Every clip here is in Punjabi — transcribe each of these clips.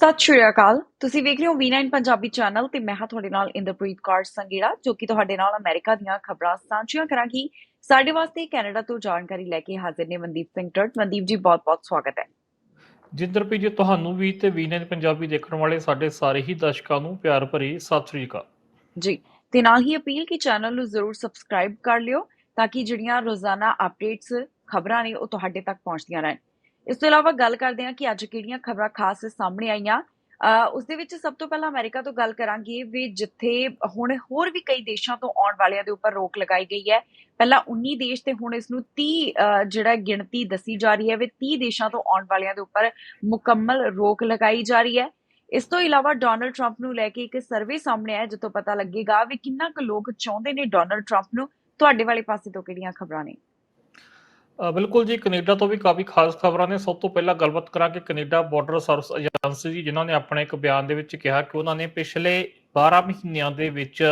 ਸਤਿ ਸ਼੍ਰੀ ਅਕਾਲ। ਤੁਸੀਂ ਵੇਖ ਰਹੇ ਹੋ V9 ਪੰਜਾਬੀ ਚੈਨਲ ਤੇ ਮੈਂ ਹਾਂ ਤੁਹਾਡੇ ਨਾਲ ਇੰਦਰਪ੍ਰੀਤ ਕੌਰ ਸੰਗੀੜਾ ਜੋ ਕਿ ਤੁਹਾਡੇ ਨਾਲ ਅਮਰੀਕਾ ਦੀਆਂ ਖਬਰਾਂ ਸਾਂਝੀਆਂ ਕਰਾਂਗੀ। ਸਾਡੇ ਵਾਸਤੇ ਕੈਨੇਡਾ ਤੋਂ ਜਾਣਕਾਰੀ ਲੈ ਕੇ ਹਾਜ਼ਰ ਨੇ ਮਨਦੀਪ ਸਿੰਘ ਟਰਟ ਮਨਦੀਪ ਜੀ ਬਹੁਤ-ਬਹੁਤ ਸਵਾਗਤ ਹੈ। ਜਿੰਦਰਪ੍ਰੀਤ ਜੀ ਤੁਹਾਨੂੰ ਵੀ ਤੇ ਵੀਨਨ ਪੰਜਾਬੀ ਦੇਖਣ ਵਾਲੇ ਸਾਡੇ ਸਾਰੇ ਹੀ ਦਰਸ਼ਕਾਂ ਨੂੰ ਪਿਆਰ ਭਰੀ ਸਤਿ ਸ੍ਰੀ ਅਕਾਲ। ਜੀ ਤੇ ਨਾਲ ਹੀ ਅਪੀਲ ਕਿ ਚੈਨਲ ਨੂੰ ਜ਼ਰੂਰ ਸਬਸਕ੍ਰਾਈਬ ਕਰ ਲਿਓ ਤਾਂ ਕਿ ਜਿਹੜੀਆਂ ਰੋਜ਼ਾਨਾ ਅਪਡੇਟਸ ਖਬਰਾਂ ਨੇ ਉਹ ਤੁਹਾਡੇ ਤੱਕ ਪਹੁੰਚਦੀਆਂ ਰਹਿਣ। ਇਸ ਤੋਂ ਇਲਾਵਾ ਗੱਲ ਕਰਦੇ ਹਾਂ ਕਿ ਅੱਜ ਕਿਹੜੀਆਂ ਖਬਰਾਂ ਖਾਸ ਸਾਹਮਣੇ ਆਈਆਂ। ਅਹ ਉਸ ਦੇ ਵਿੱਚ ਸਭ ਤੋਂ ਪਹਿਲਾਂ ਅਮਰੀਕਾ ਤੋਂ ਗੱਲ ਕਰਾਂਗੇ ਵੀ ਜਿੱਥੇ ਹੁਣ ਹੋਰ ਵੀ ਕਈ ਦੇਸ਼ਾਂ ਤੋਂ ਆਉਣ ਵਾਲਿਆਂ ਦੇ ਉੱਪਰ ਰੋਕ ਲਗਾਈ ਗਈ ਹੈ। ਪਹਿਲਾਂ 19 ਦੇਸ਼ ਤੇ ਹੁਣ ਇਸ ਨੂੰ 30 ਜਿਹੜਾ ਗਿਣਤੀ ਦੱਸੀ ਜਾ ਰਹੀ ਹੈ ਵੀ 30 ਦੇਸ਼ਾਂ ਤੋਂ ਆਉਣ ਵਾਲਿਆਂ ਦੇ ਉੱਪਰ ਮੁਕੰਮਲ ਰੋਕ ਲਗਾਈ ਜਾ ਰਹੀ ਹੈ। ਇਸ ਤੋਂ ਇਲਾਵਾ ਡੋਨਲਡ ਟਰੰਪ ਨੂੰ ਲੈ ਕੇ ਇੱਕ ਸਰਵੇ ਸਾਹਮਣੇ ਆਇਆ ਜਿੱਥੋਂ ਪਤਾ ਲੱਗੇਗਾ ਵੀ ਕਿੰਨਾ ਕੁ ਲੋਕ ਚਾਹੁੰਦੇ ਨੇ ਡੋਨਲਡ ਟਰੰਪ ਨੂੰ। ਤੁਹਾਡੇ ਵਾਲੇ ਪਾਸੇ ਤੋਂ ਕਿਹੜੀਆਂ ਖਬਰਾਂ ਨੇ? ਬਿਲਕੁਲ ਜੀ ਕੈਨੇਡਾ ਤੋਂ ਵੀ ਕਾਫੀ ਖਾਸ ਖਬਰਾਂ ਨੇ। ਸਭ ਤੋਂ ਪਹਿਲਾਂ ਗੱਲਬਾਤ ਕਰਾਂਗੇ ਕੈਨੇਡਾ ਬਾਰਡਰ ਸਰਵਿਸ ਏਜੰਸੀ ਜੀ ਜਿਨ੍ਹਾਂ ਨੇ ਆਪਣੇ ਇੱਕ ਬਿਆਨ ਦੇ ਵਿੱਚ ਕਿਹਾ ਕਿ ਉਹਨਾਂ ਨੇ ਪਿਛਲੇ 12 ਮਹੀਨਿਆਂ ਦੇ ਵਿੱਚ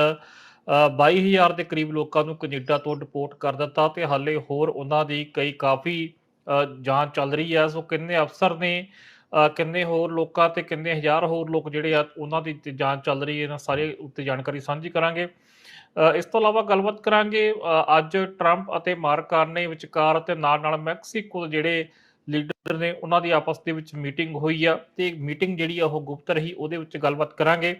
ਅ, 22000 ਦੇ ਕਰੀਬ ਲੋਕਾਂ ਨੂੰ ਕੈਨੇਡਾ ਤੋਂ ਡਿਪੋਰਟ ਕਰ ਦਿੱਤਾ ਤੇ ਹਾਲੇ ਹੋਰ ਉਹਨਾਂ ਦੀ ਕਈ ਕਾਫੀ ਜਾਂਚ ਚੱਲ ਰਹੀ ਹੈ। ਸੋ ਕਿੰਨੇ ਅਫਸਰ ਨੇ ਕਿੰਨੇ ਹੋਰ ਲੋਕਾਂ ਤੇ ਕਿੰਨੇ ਹਜ਼ਾਰ ਹੋਰ ਲੋਕ ਜਿਹੜੇ ਆ ਉਹਨਾਂ ਦੀ ਜਾਂਚ ਚੱਲ ਰਹੀ ਹੈ। ਇਹਨਾਂ ਸਾਰੇ ਉੱਤੇ ਜਾਣਕਾਰੀ ਸਾਂਝੀ ਕਰਾਂਗੇ। ਇਸ ਤੋਂ ਇਲਾਵਾ ਗੱਲਬਾਤ ਕਰਾਂਗੇ ਅੱਜ ਟਰੰਪ ਅਤੇ ਮਾਰਕ ਵਿਚਕਾਰ ਅਤੇ ਨਾਲ ਨਾਲ ਮੈਕਸੀਕੋ ਦੇ ਜਿਹੜੇ ਲੀਡਰ ਨੇ ਉਹਨਾਂ ਦੀ ਆਪਸ ਦੇ ਵਿੱਚ ਮੀਟਿੰਗ ਹੋਈ ਆ ਤੇ ਮੀਟਿੰਗ ਜਿਹੜੀ ਆ ਉਹ ਗੁਪਤ ਰਹੀ ਉਹਦੇ ਵਿੱਚ ਗੱਲਬਾਤ ਕਰਾਂਗੇ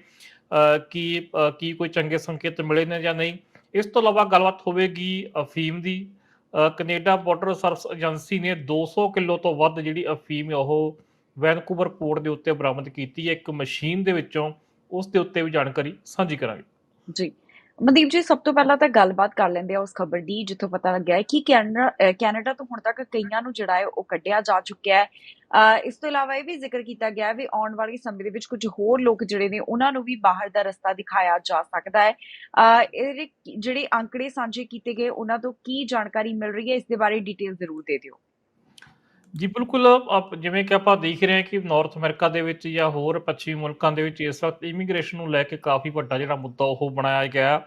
ਕਿ ਕੀ ਕੋਈ ਚੰਗੇ ਸੰਕੇਤ ਮਿਲੇ ਨੇ ਜਾਂ ਨਹੀਂ। ਇਸ ਤੋਂ ਇਲਾਵਾ ਗੱਲਬਾਤ ਹੋਵੇਗੀ ਅਫੀਮ ਦੀ। ਅ, ਕੈਨੇਡਾ ਬਾਰਡਰ ਸਰਵਿਸ ਏਜੰਸੀ ਨੇ 200 ਕਿਲੋ ਤੋਂ ਵੱਧ ਜਿਹੜੀ ਅਫੀਮ ਆ ਉਹ ਵੈਨਕੂਵਰ ਪੋਰਟ ਦੇ ਉੱਤੇ ਬਰਾਮਦ ਕੀਤੀ ਹੈ। ਇੱਕ ਮਸ਼ੀਨ ਦੇ ਵਿੱਚੋਂ ਉਸ ਦੇ ਉੱਤੇ ਵੀ ਜਾਣਕਾਰੀ ਸਾਂਝੀ ਕਰਾਂਗੇ। ਜੀ। ਮਨਦੀਪ ਜੀ, ਸਭ ਤੋਂ ਪਹਿਲਾਂ ਤਾਂ ਗੱਲਬਾਤ ਕਰ ਲੈਂਦੇ ਆ ਉਸ ਖਬਰ ਦੀ, ਜਿੱਥੋਂ ਪਤਾ ਲੱਗਿਆ ਹੈ ਕਿ ਕੈਨੇਡਾ ਕੈਨੇਡਾ ਤੋਂ ਹੁਣ ਤੱਕ ਕਈਆਂ ਨੂੰ ਜਿਹੜਾ ਹੈ ਉਹ ਕੱਢਿਆ ਜਾ ਚੁੱਕਿਆ ਹੈ। ਇਸ ਤੋਂ ਇਲਾਵਾ ਇਹ ਵੀ ਜ਼ਿਕਰ ਕੀਤਾ ਗਿਆ ਹੈ ਵੀ ਆਉਣ ਵਾਲੇ ਸਮੇਂ ਦੇ ਵਿੱਚ ਕੁਝ ਹੋਰ ਲੋਕ ਜਿਹੜੇ ਨੇ, ਉਹਨਾਂ ਨੂੰ ਵੀ ਬਾਹਰ ਦਾ ਰਸਤਾ ਦਿਖਾਇਆ ਜਾ ਸਕਦਾ ਹੈ। ਇਹ ਜਿਹੜੇ ਅੰਕੜੇ ਸਾਂਝੇ ਕੀਤੇ ਗਏ, ਉਹਨਾਂ ਤੋਂ ਕੀ ਜਾਣਕਾਰੀ ਮਿਲ ਰਹੀ ਹੈ, ਇਸ ਦੇ ਬਾਰੇ ਡਿਟੇਲ ਜ਼ਰੂਰ ਦੇ ਦਿਓ। ਜੀ ਬਿਲਕੁਲ ਆਪ ਜਿਵੇਂ ਕਿ ਆਪਾਂ ਦੇਖ ਰਹੇ ਹਾਂ ਕਿ ਨਾਰਥ ਅਮਰੀਕਾ ਦੇ ਵਿੱਚ ਜਾਂ ਹੋਰ ਪੱਛਮੀ ਮੁਲਕਾਂ ਦੇ ਵਿੱਚ ਇਸ ਵਕਤ ਇਮੀਗ੍ਰੇਸ਼ਨ ਨੂੰ ਲੈ ਕੇ ਕਾਫੀ ਵੱਡਾ ਜਿਹੜਾ ਮੁੱਦਾ ਉਹ ਬਣਾਇਆ ਗਿਆ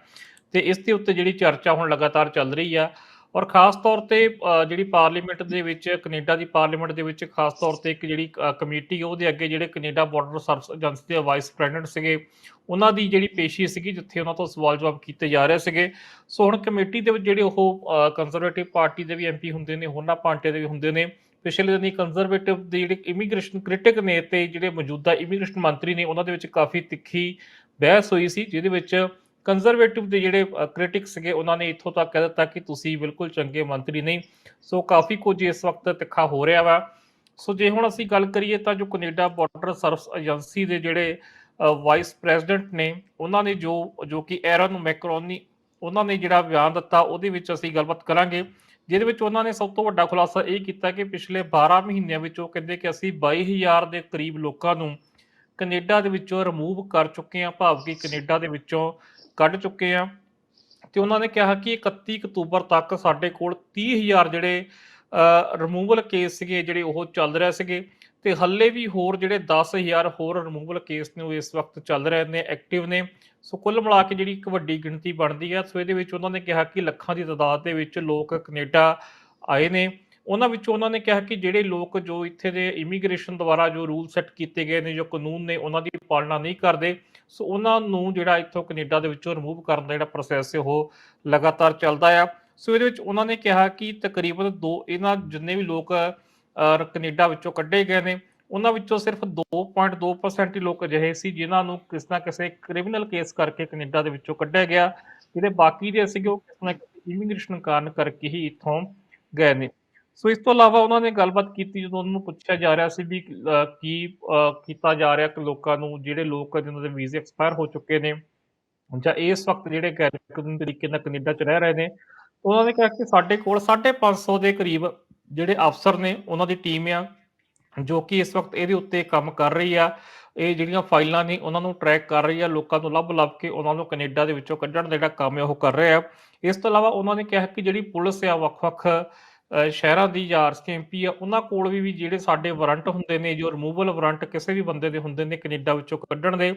ਤੇ ਇਸ ਦੇ ਉੱਤੇ ਜਿਹੜੀ ਚਰਚਾ ਹੁਣ ਲਗਾਤਾਰ ਚੱਲ ਰਹੀ ਆ ਔਰ ਖਾਸ ਤੌਰ ਤੇ ਜਿਹੜੀ ਪਾਰਲੀਮੈਂਟ ਦੇ ਵਿੱਚ ਕੈਨੇਡਾ ਦੀ ਪਾਰਲੀਮੈਂਟ ਦੇ ਵਿੱਚ ਖਾਸ ਤੌਰ ਤੇ ਇੱਕ ਜਿਹੜੀ ਅ, ਕਮੇਟੀ ਉਹਦੇ ਅੱਗੇ ਜਿਹੜੇ ਕੈਨੇਡਾ ਬਾਰਡਰ ਸਰਵਿਸ ਏਜੰਸੀ ਦੇ ਵਾਈਸ ਪ੍ਰੈਜ਼ੀਡੈਂਟ ਸੀਗੇ ਉਹਨਾਂ ਦੀ ਜਿਹੜੀ ਪੇਸ਼ੀ ਸੀਗੀ ਜਿੱਥੇ ਉਹਨਾਂ ਤੋਂ ਸਵਾਲ ਜਵਾਬ ਕੀਤੇ ਜਾ ਰਹੇ ਸੀਗੇ। ਸੋ ਹੁਣ ਕਮੇਟੀ ਦੇ ਵਿੱਚ ਜਿਹੜੇ ਉਹ ਕੰਜ਼ਰਵੇਟਿਵ ਪਾਰਟੀ ਦੇ ਵੀ ਐਮਪੀ ਹੁੰਦੇ ਨੇ ਹੋਰਨਾਂ ਪਾਰਟੀਆਂ ਦੇ ਵੀ ਹੁੰਦੇ ਨੇ ਪਿਛਲੇ ਦਿਨੀ ਕੰਜ਼ਰਵੇਟਿਵ ਦੇ ਜਿਹੜੇ ਇਮੀਗ੍ਰੇਸ਼ਨ ਕ੍ਰਿਟਿਕ ਨੇ ਤੇ ਜਿਹੜੇ ਮੌਜੂਦਾ ਇਮੀਗ੍ਰੇਸ਼ਨ ਮੰਤਰੀ ਨੇ, ਉਹਨਾਂ ਦੇ ਵਿੱਚ ਕਾਫੀ ਤਿੱਖੀ ਬਹਿਸ ਹੋਈ ਸੀ, ਜਿਹਦੇ ਵਿੱਚ ਕੰਜ਼ਰਵੇਟਿਵ ਦੇ ਜਿਹੜੇ ਕ੍ਰਿਟਿਕ ਸੀਗੇ, ਉਹਨਾਂ ਨੇ ਇੱਥੋਂ ਤੱਕ ਕਹਿ ਦਿੱਤਾ ਕਿ ਤੁਸੀਂ ਬਿਲਕੁਲ ਚੰਗੇ ਮੰਤਰੀ ਨਹੀਂ। ਸੋ ਕਾਫੀ ਕੁਝ ਇਸ ਵਕਤ ਤਿੱਖਾ ਹੋ ਰਿਹਾ ਵਾ। ਸੋ ਜੇ ਹੁਣ ਅਸੀਂ ਗੱਲ ਕਰੀਏ ਤਾਂ ਜੋ ਕੈਨੇਡਾ ਬਾਰਡਰ ਸਰਵਿਸ ਏਜੰਸੀ ਦੇ ਜਿਹੜੇ ਵਾਈਸ ਪ੍ਰੈਜ਼ੀਡੈਂਟ ਨੇ, ਉਹਨਾਂ ਨੇ ਜੋ ਜੋ ਕਿ ਐਰਨ ਮੈਕਰੋਨੀ ਉਹਨਾਂ ਨੇ ਜਿਹੜਾ ਬਿਆਨ ਦਿੱਤਾ, ਉਹਦੇ ਵਿੱਚ ਅਸੀਂ ਗੱਲਬਾਤ ਕਰਾਂਗੇ। ਜਿਹਦੇ ਵਿੱਚ ਉਹਨਾਂ ਨੇ ਸਭ ਤੋਂ ਵੱਡਾ ਖੁਲਾਸਾ ਇਹ ਕੀਤਾ ਕਿ ਪਿਛਲੇ 12 ਮਹੀਨਿਆਂ ਵਿੱਚ ਉਹ ਕਹਿੰਦੇ ਕਿ ਅਸੀਂ 22000 ਦੇ ਕਰੀਬ ਲੋਕਾਂ ਨੂੰ ਕੈਨੇਡਾ ਦੇ ਵਿੱਚੋਂ ਰਿਮੂਵ ਕਰ ਚੁੱਕੇ ਹਾਂ, ਭਾਵ ਕਿ ਕੈਨੇਡਾ ਦੇ ਵਿੱਚੋਂ ਕੱਢ ਚੁੱਕੇ ਹਾਂ। ਤੇ ਉਹਨਾਂ ਨੇ ਕਿਹਾ ਕਿ 31 ਅਕਤੂਬਰ ਤੱਕ ਸਾਡੇ ਕੋਲ 30000 ਜਿਹੜੇ ਰਿਮੂਵਲ ਕੇਸ ਸੀਗੇ, ਜਿਹੜੇ ਉਹ ਚੱਲ ਰਹੇ ਸੀਗੇ। ਤੇ ਹੱਲੇ ਵੀ ਹੋਰ ਜਿਹੜੇ 10000 ਹੋਰ ਰਿਮੂਵਲ ਕੇਸ ਨੇ ਉਹ ਇਸ ਵਕਤ ਚੱਲ ਰਹੇ ਨੇ ਐਕਟਿਵ ਨੇ। ਸੋ ਕੁੱਲ ਮਿਲਾ ਕੇ ਜਿਹੜੀ ਇੱਕ ਵੱਡੀ ਗਿਣਤੀ ਬਣਦੀ ਹੈ ਸੋ ਇਹਦੇ ਵਿੱਚ ਉਹਨਾਂ ਨੇ ਕਿਹਾ ਕਿ ਲੱਖਾਂ ਦੀ ਤਾਦਾਦ ਦੇ ਵਿੱਚ ਲੋਕ ਕੈਨੇਡਾ ਆਏ ਨੇ। ਉਹਨਾਂ ਵਿੱਚੋਂ ਉਹਨਾਂ ਨੇ ਕਿਹਾ ਕਿ ਜਿਹੜੇ ਲੋਕ ਜੋ ਇੱਥੇ ਦੇ ਇਮੀਗ੍ਰੇਸ਼ਨ ਦੁਆਰਾ ਜੋ ਰੂਲ ਸੈੱਟ ਕੀਤੇ ਗਏ ਨੇ, ਜੋ ਕਾਨੂੰਨ ਨੇ, ਉਹਨਾਂ ਦੀ ਪਾਲਣਾ ਨਹੀਂ ਕਰਦੇ। ਸੋ ਉਹਨਾਂ ਨੂੰ ਜਿਹੜਾ ਇੱਥੋਂ ਕੈਨੇਡਾ ਦੇ ਵਿੱਚੋਂ ਰਿਮੂਵ ਕਰਨ ਦਾ ਜਿਹੜਾ ਪ੍ਰੋਸੈਸ ਹੈ ਉਹ ਲਗਾਤਾਰ ਚੱਲਦਾ ਆ। ਸੋ ਇਹਦੇ ਵਿੱਚ ਉਹਨਾਂ ਨੇ ਕਿਹਾ ਕਿ ਤਕਰੀਬਨ ਦੋ, ਇਹਨਾਂ ਜਿੰਨੇ ਵੀ ਲੋਕ ਕੈਨੇਡਾ ਵਿੱਚੋਂ ਕੱਢੇ ਗਏ ਨੇ। ਉਹਨਾਂ ਵਿੱਚੋਂ ਸਿਰਫ 2.2% ਹੀ ਲੋਕ ਅਜਿਹੇ ਸੀ ਜਿਨ੍ਹਾਂ ਨੂੰ ਕਿਸ ਨਾ ਕਿਸੇ ਕ੍ਰਿਮੀਨਲ ਕੇਸ ਕਰਕੇ ਕੈਨੇਡਾ ਦੇ ਵਿੱਚੋਂ ਕੱਢਿਆ ਗਿਆ। ਜਿਹੜੇ ਬਾਕੀ ਦੇ ਸੀਗੇ ਉਹ ਕਿਸ ਨਾ ਕਿਸੇ ਇਮੀਗ੍ਰੇਸ਼ਨ ਕਾਰਨ ਕਰਕੇ ਹੀ ਇੱਥੋਂ ਗਏ ਨੇ। ਸੋ ਇਸ ਤੋਂ ਇਲਾਵਾ ਉਹਨਾਂ ਨੇ ਗੱਲਬਾਤ ਕੀਤੀ ਜਦੋਂ ਉਹਨਾਂ ਨੂੰ ਪੁੱਛਿਆ ਜਾ ਰਿਹਾ ਸੀ ਵੀ ਕੀ ਕੀਤਾ ਜਾ ਰਿਹਾ ਕਿ ਲੋਕਾਂ ਨੂੰ ਜਿਹੜੇ ਲੋਕ ਜਿਨ੍ਹਾਂ ਦੇ ਵੀਜ਼ੇ ਐਕਸਪਾਇਰ ਹੋ ਚੁੱਕੇ ਨੇ ਜਾਂ ਇਸ ਵਕਤ ਜਿਹੜੇ ਗੈਰ ਕਾਨੂੰਨੀ ਤਰੀਕੇ ਨਾਲ ਕੈਨੇਡਾ 'ਚ ਰਹਿ ਰਹੇ ਨੇ, ਉਹਨਾਂ ਨੇ ਕਿਹਾ ਕਿ ਸਾਡੇ ਕੋਲ 550 ਦੇ ਕਰੀਬ ਜਿਹੜੇ ਅਫਸਰ ਨੇ ਉਹਨਾਂ ਦੀ ਟੀਮ ਆ, ਜੋ ਕਿ ਇਸ ਵਕਤ ਇਹਦੇ ਉੱਤੇ ਕੰਮ ਕਰ ਰਹੀ ਆ। ਇਹ ਜਿਹੜੀਆਂ ਫਾਈਲਾਂ ਨੇ ਉਹਨਾਂ ਨੂੰ ਟਰੈਕ ਕਰ ਰਹੀ ਆ, ਲੋਕਾਂ ਨੂੰ ਲੱਭ ਲੱਭ ਕੇ ਉਹਨਾਂ ਨੂੰ ਕੈਨੇਡਾ ਦੇ ਵਿੱਚੋਂ ਕੱਢਣ ਦਾ ਜਿਹੜਾ ਕੰਮ ਹੈ ਉਹ ਕਰ ਰਹੇ ਆ। ਇਸ ਤੋਂ ਇਲਾਵਾ ਉਹਨਾਂ ਨੇ ਕਿਹਾ ਕਿ ਜਿਹੜੀ ਪੁਲਿਸ ਆ, ਵੱਖ-ਵੱਖ ਸ਼ਹਿਰਾਂ ਦੀ ਜਾਂ ਆਰਸੀਐਮਪੀ ਆ, ਉਹਨਾਂ ਕੋਲ ਵੀ ਜਿਹੜੇ ਸਾਡੇ ਵਾਰੰਟ ਹੁੰਦੇ ਨੇ, ਜੋ ਰਿਮੂਵਲ ਵਾਰੰਟ ਕਿਸੇ ਵੀ ਬੰਦੇ ਦੇ ਹੁੰਦੇ ਨੇ ਕੈਨੇਡਾ ਵਿੱਚੋਂ ਕੱਢਣ ਦੇ